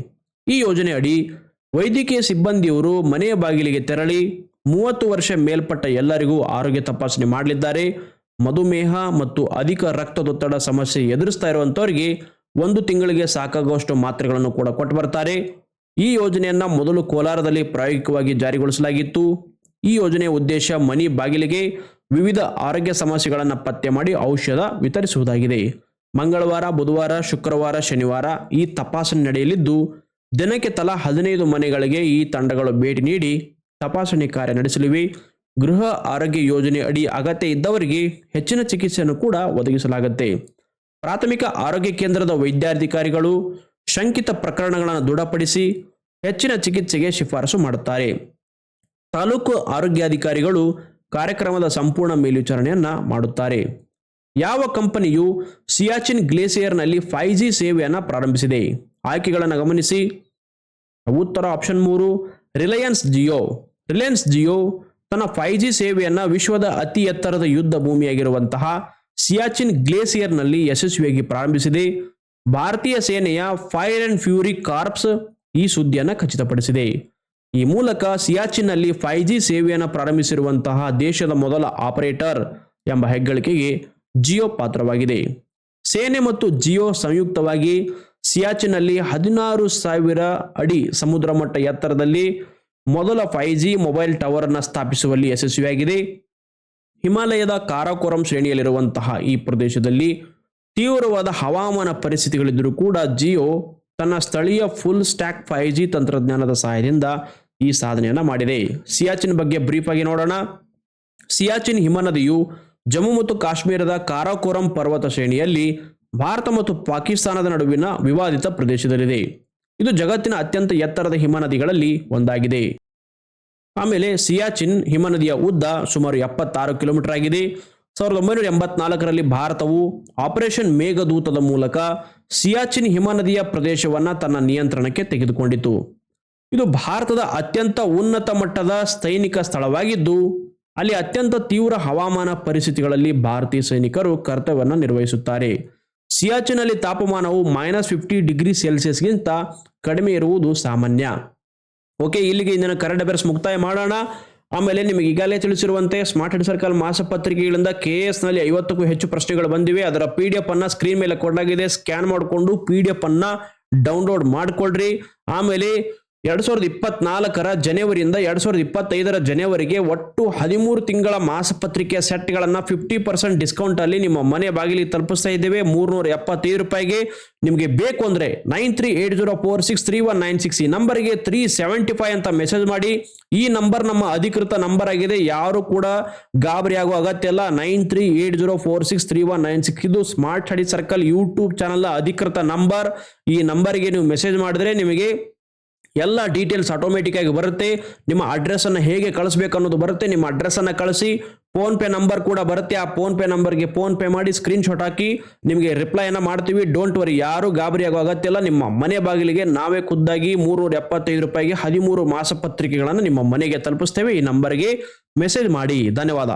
ಈ ಯೋಜನೆ ಅಡಿ ವೈದ್ಯಕೀಯ ಸಿಬ್ಬಂದಿಯವರು ಮನೆಯ ಬಾಗಿಲಿಗೆ ತೆರಳಿ ಮೂವತ್ತು ವರ್ಷ ಮೇಲ್ಪಟ್ಟ ಎಲ್ಲರಿಗೂ ಆರೋಗ್ಯ ತಪಾಸಣೆ ಮಾಡಲಿದ್ದಾರೆ. ಮಧುಮೇಹ ಮತ್ತು ಅಧಿಕ ರಕ್ತದೊತ್ತಡ ಸಮಸ್ಯೆ ಎದುರಿಸ್ತಾ ಇರುವಂಥವರಿಗೆ ಒಂದು ತಿಂಗಳಿಗೆ ಸಾಕಾಗುವಷ್ಟು ಮಾತ್ರೆಗಳನ್ನು ಕೂಡ ಕೊಟ್ಟು ಬರ್ತಾರೆ. ಈ ಯೋಜನೆಯನ್ನು ಮೊದಲು ಕೋಲಾರದಲ್ಲಿ ಪ್ರಾಯೋಗಿಕವಾಗಿ ಜಾರಿಗೊಳಿಸಲಾಗಿತ್ತು. ಈ ಯೋಜನೆಯ ಉದ್ದೇಶ ಮನಿ ಬಾಗಿಲಿಗೆ ವಿವಿಧ ಆರೋಗ್ಯ ಸಮಸ್ಯೆಗಳನ್ನು ಪತ್ತೆ ಮಾಡಿ ಔಷಧ ವಿತರಿಸುವುದಾಗಿದೆ. ಮಂಗಳವಾರ, ಬುಧವಾರ, ಶುಕ್ರವಾರ, ಶನಿವಾರ ಈ ತಪಾಸಣೆ ನಡೆಯಲಿದ್ದು, ದಿನಕ್ಕೆ ತಲಾ ಹದಿನೈದು ಮನೆಗಳಿಗೆ ಈ ತಂಡಗಳು ಭೇಟಿ ನೀಡಿ ತಪಾಸಣೆ ಕಾರ್ಯ ನಡೆಸಲಿವೆ. ಗೃಹ ಆರೋಗ್ಯ ಯೋಜನೆ ಅಡಿ ಅಗತ್ಯ ಇದ್ದವರಿಗೆ ಹೆಚ್ಚಿನ ಚಿಕಿತ್ಸೆಯನ್ನು ಕೂಡ ಒದಗಿಸಲಾಗುತ್ತೆ. ಪ್ರಾಥಮಿಕ ಆರೋಗ್ಯ ಕೇಂದ್ರದ ವೈದ್ಯಾಧಿಕಾರಿಗಳು ಶಂಕಿತ ಪ್ರಕರಣಗಳನ್ನು ದೃಢಪಡಿಸಿ ಹೆಚ್ಚಿನ ಚಿಕಿತ್ಸೆಗೆ ಶಿಫಾರಸು ಮಾಡುತ್ತಾರೆ. ತಾಲೂಕು ಆರೋಗ್ಯಾಧಿಕಾರಿಗಳು ಕಾರ್ಯಕ್ರಮದ ಸಂಪೂರ್ಣ ಮೇಲ್ವಿಚಾರಣೆಯನ್ನು ಮಾಡುತ್ತಾರೆ. ಯಾವ ಕಂಪನಿಯು ಸಿಯಾಚಿನ್ ಗ್ಲೇಸಿಯರ್ನಲ್ಲಿ ಫೈವ್ ಜಿ ಸೇವೆಯನ್ನು ಪ್ರಾರಂಭಿಸಿದೆ? ಆಯ್ಕೆಗಳನ್ನು ಗಮನಿಸಿ. ಉತ್ತರ ಆಪ್ಷನ್ ಮೂರು, ರಿಲಯನ್ಸ್ ಜಿಯೋ. ರಿಲಯನ್ಸ್ ಜಿಯೋ ತನ್ನ ಫೈವ್ ಜಿ ಸೇವೆಯನ್ನು ವಿಶ್ವದ ಅತಿ ಎತ್ತರದ ಯುದ್ಧ ಭೂಮಿಯಾಗಿರುವಂತಹ ಸಿಯಾಚಿನ್ ಗ್ಲೇಸಿಯರ್ನಲ್ಲಿ ಯಶಸ್ವಿಯಾಗಿ ಪ್ರಾರಂಭಿಸಿದೆ. ಭಾರತೀಯ ಸೇನೆಯ ಫೈರ್ ಅಂಡ್ ಫ್ಯೂರಿ ಕಾರ್ಪ್ಸ್ ಈ ಸುದ್ದಿಯನ್ನು ಖಚಿತಪಡಿಸಿದೆ. ಈ ಮೂಲಕ ಸಿಯಾಚಿನ್ನಲ್ಲಿ ಫೈ ಜಿ ಸೇವೆಯನ್ನು ಪ್ರಾರಂಭಿಸಿರುವಂತಹ ದೇಶದ ಮೊದಲ ಆಪರೇಟರ್ ಎಂಬ ಹೆಗ್ಗಳಿಕೆಗೆ ಜಿಯೋ ಪಾತ್ರವಾಗಿದೆ. ಸೇನೆ ಮತ್ತು ಜಿಯೋ ಸಂಯುಕ್ತವಾಗಿ ಸಿಯಾಚಿನಲ್ಲಿ ಹದಿನಾರು ಸಾವಿರ ಅಡಿ ಸಮುದ್ರ ಮಟ್ಟ ಎತ್ತರದಲ್ಲಿ ಮೊದಲ ಫೈ ಜಿ ಮೊಬೈಲ್ ಟವರ್ ಅನ್ನು ಸ್ಥಾಪಿಸುವಲ್ಲಿ ಯಶಸ್ವಿಯಾಗಿದೆ. ಹಿಮಾಲಯದ ಕಾರಾಕೋರಂ ಶ್ರೇಣಿಯಲ್ಲಿರುವಂತಹ ಈ ಪ್ರದೇಶದಲ್ಲಿ ತೀವ್ರವಾದ ಹವಾಮಾನ ಪರಿಸ್ಥಿತಿಗಳಿದ್ದರೂ ಕೂಡ ಜಿಯೋ ತನ್ನ ಸ್ಥಳೀಯ ಫುಲ್ ಸ್ಟ್ಯಾಕ್ ಫೈ ಜಿ ತಂತ್ರಜ್ಞಾನದ ಸಹಾಯದಿಂದ ಈ ಸಾಧನೆಯನ್ನು ಮಾಡಿದೆ. ಸಿಯಾಚಿನ್ ಬಗ್ಗೆ ಬ್ರೀಫ್ ಆಗಿ ನೋಡೋಣ. ಸಿಯಾಚಿನ್ ಹಿಮನದಿಯು ಜಮ್ಮು ಮತ್ತು ಕಾಶ್ಮೀರದ ಕಾರಾಕೋರಂ ಪರ್ವತ ಶ್ರೇಣಿಯಲ್ಲಿ ಭಾರತ ಮತ್ತು ಪಾಕಿಸ್ತಾನದ ನಡುವಿನ ವಿವಾದಿತ ಪ್ರದೇಶದಲ್ಲಿದೆ. ಇದು ಜಗತ್ತಿನ ಅತ್ಯಂತ ಎತ್ತರದ ಹಿಮನದಿಗಳಲ್ಲಿ ಒಂದಾಗಿದೆ. ಆಮೇಲೆ ಸಿಯಾಚಿನ್ ಹಿಮನದಿಯ ಉದ್ದ ಸುಮಾರು ಎಪ್ಪತ್ತಾರು ಕಿಲೋಮೀಟರ್ ಆಗಿದೆ. ಸಾವಿರದ ಒಂಬೈನೂರ ಎಂಬತ್ನಾಲ್ಕರಲ್ಲಿ ಭಾರತವು ಆಪರೇಷನ್ ಮೇಘದೂತದ ಮೂಲಕ ಸಿಯಾಚಿನ್ ಹಿಮನದಿಯ ಪ್ರದೇಶವನ್ನು ತನ್ನ ನಿಯಂತ್ರಣಕ್ಕೆ ತೆಗೆದುಕೊಂಡಿತು. ಇದು ಭಾರತದ ಅತ್ಯಂತ ಉನ್ನತ ಮಟ್ಟದ ಸೈನಿಕ ಸ್ಥಳವಾಗಿದ್ದು, ಅಲ್ಲಿ ಅತ್ಯಂತ ತೀವ್ರ ಹವಾಮಾನ ಪರಿಸ್ಥಿತಿಗಳಲ್ಲಿ ಭಾರತೀಯ ಸೈನಿಕರು ಕರ್ತವ್ಯವನ್ನು ನಿರ್ವಹಿಸುತ್ತಾರೆ. ಸಿಯಾಚಿನಲ್ಲಿ ತಾಪಮಾನವು ಮೈನಸ್ ಫಿಫ್ಟಿ ಡಿಗ್ರಿ ಸೆಲ್ಸಿಯಸ್ಗಿಂತ ಕಡಿಮೆ ಇರುವುದು ಸಾಮಾನ್ಯ. ಓಕೆ, ಇಲ್ಲಿಗೆ ಇಂದಿನ ಕರೆಂಟ್ ಅಫೇರ್ಸ್ ಮುಕ್ತಾಯ ಮಾಡೋಣ. ಆಮೇಲೆ ನಿಮಗೆ ಈಗಾಗಲೇ ತಿಳಿಸಿರುವಂತೆ ಸ್ಮಾರ್ಟ್ ಹೆಡ್ ಸರ್ಕಲ್ ಮಾಸಪತ್ರಿಕೆಗಳಿಂದ ಕೆ ಎಸ್ನಲ್ಲಿ ಐವತ್ತಕ್ಕೂ ಹೆಚ್ಚು ಪ್ರಶ್ನೆಗಳು ಬಂದಿವೆ. ಅದರ ಪಿ ಡಿ ಎಫ್ ಅನ್ನ ಸ್ಕ್ರೀನ್ ಮೇಲೆ ಕೊಡಲಾಗಿದೆ. ಸ್ಕ್ಯಾನ್ ಮಾಡಿಕೊಂಡು ಪಿ ಡಿ ಎಫ್ ಅನ್ನ ಡೌನ್ಲೋಡ್ ಮಾಡಿಕೊಳ್ಳ್ರಿ ಆಮೇಲೆ ಎರಡ್ ಸಾವಿರದ ಇಪ್ಪತ್ನಾಲ್ಕರ ಜನವರಿಯಿಂದ ಎರಡು ಸಾವಿರದ ಇಪ್ಪತ್ತೈದರ ಜನವರಿಗೆ ಒಟ್ಟು ಹದಿಮೂರು ತಿಂಗಳ ಮಾಸಪತ್ರಿಕೆ ಸೆಟ್ಗಳನ್ನು ಫಿಫ್ಟಿ ಪರ್ಸೆಂಟ್ ಡಿಸ್ಕೌಂಟ್ ಅಲ್ಲಿ ನಿಮ್ಮ ಮನೆ ಬಾಗಿಲಿಗೆ ತಲುಪಿಸ್ತಾ ಇದ್ದೇವೆ. ಮೂರ್ನೂರ ಎಪ್ಪತ್ತೈದು ರೂಪಾಯಿಗೆ ನಿಮಗೆ ಬೇಕು ಅಂದ್ರೆ nine three eight zero four six three one nine six ಈ ನಂಬರ್ಗೆ ತ್ರೀ ಸೆವೆಂಟಿ ಫೈವ್ ಅಂತ ಮೆಸೇಜ್ ಮಾಡಿ. ಈ ನಂಬರ್ ನಮ್ಮ ಅಧಿಕೃತ ನಂಬರ್ ಆಗಿದೆ. ಯಾರು ಕೂಡ ಗಾಬರಿ ಆಗುವ ಅಗತ್ಯ ಇಲ್ಲ. Nine three eight zero four six three one nine six ಇದು Smart Study Circle YouTube channel ಅಧಿಕೃತ ನಂಬರ್. ಈ ನಂಬರ್ಗೆ ನೀವು ಮೆಸೇಜ್ ಮಾಡಿದ್ರೆ ನಿಮಗೆ ಎಲ್ಲ ಡೀಟೇಲ್ಸ್ ಆಟೋಮೆಟಿಕ್ ಆಗಿ ಬರುತ್ತೆ. ನಿಮ್ಮ ಅಡ್ರೆಸ್ ಅನ್ನು ಹೇಗೆ ಕಳಿಸ್ಬೇಕು ಅನ್ನೋದು ಬರುತ್ತೆ. ನಿಮ್ಮ ಅಡ್ರೆಸ್ ಅನ್ನು ಕಳಿಸಿ ಫೋನ್ ಪೇ ನಂಬರ್ ಕೂಡ ಬರುತ್ತೆ. ಆ ಫೋನ್ ಪೇ ನಂಬರ್ಗೆ ಫೋನ್ ಪೇ ಮಾಡಿ ಸ್ಕ್ರೀನ್ ಶಾಟ್ ಹಾಕಿ ನಿಮಗೆ ರಿಪ್ಲೈನ ಮಾಡ್ತೀವಿ. ಡೋಂಟ್ ವರಿ ಯಾರು ಗಾಬರಿ ಆಗೋ ಅಗತ್ಯ ಇಲ್ಲ. ನಿಮ್ಮ ಮನೆ ಬಾಗಿಲಿಗೆ ನಾವೇ ಖುದ್ದಾಗಿ ಮೂರುನೂರ ಎಪ್ಪತ್ತೈದು ರೂಪಾಯಿಗೆ ಹದಿಮೂರು ಮಾಸಪತ್ರಿಕೆಗಳನ್ನು ನಿಮ್ಮ ಮನೆಗೆ ತಲುಪಿಸ್ತೇವೆ. ಈ ನಂಬರ್ಗೆ ಮೆಸೇಜ್ ಮಾಡಿ. ಧನ್ಯವಾದ.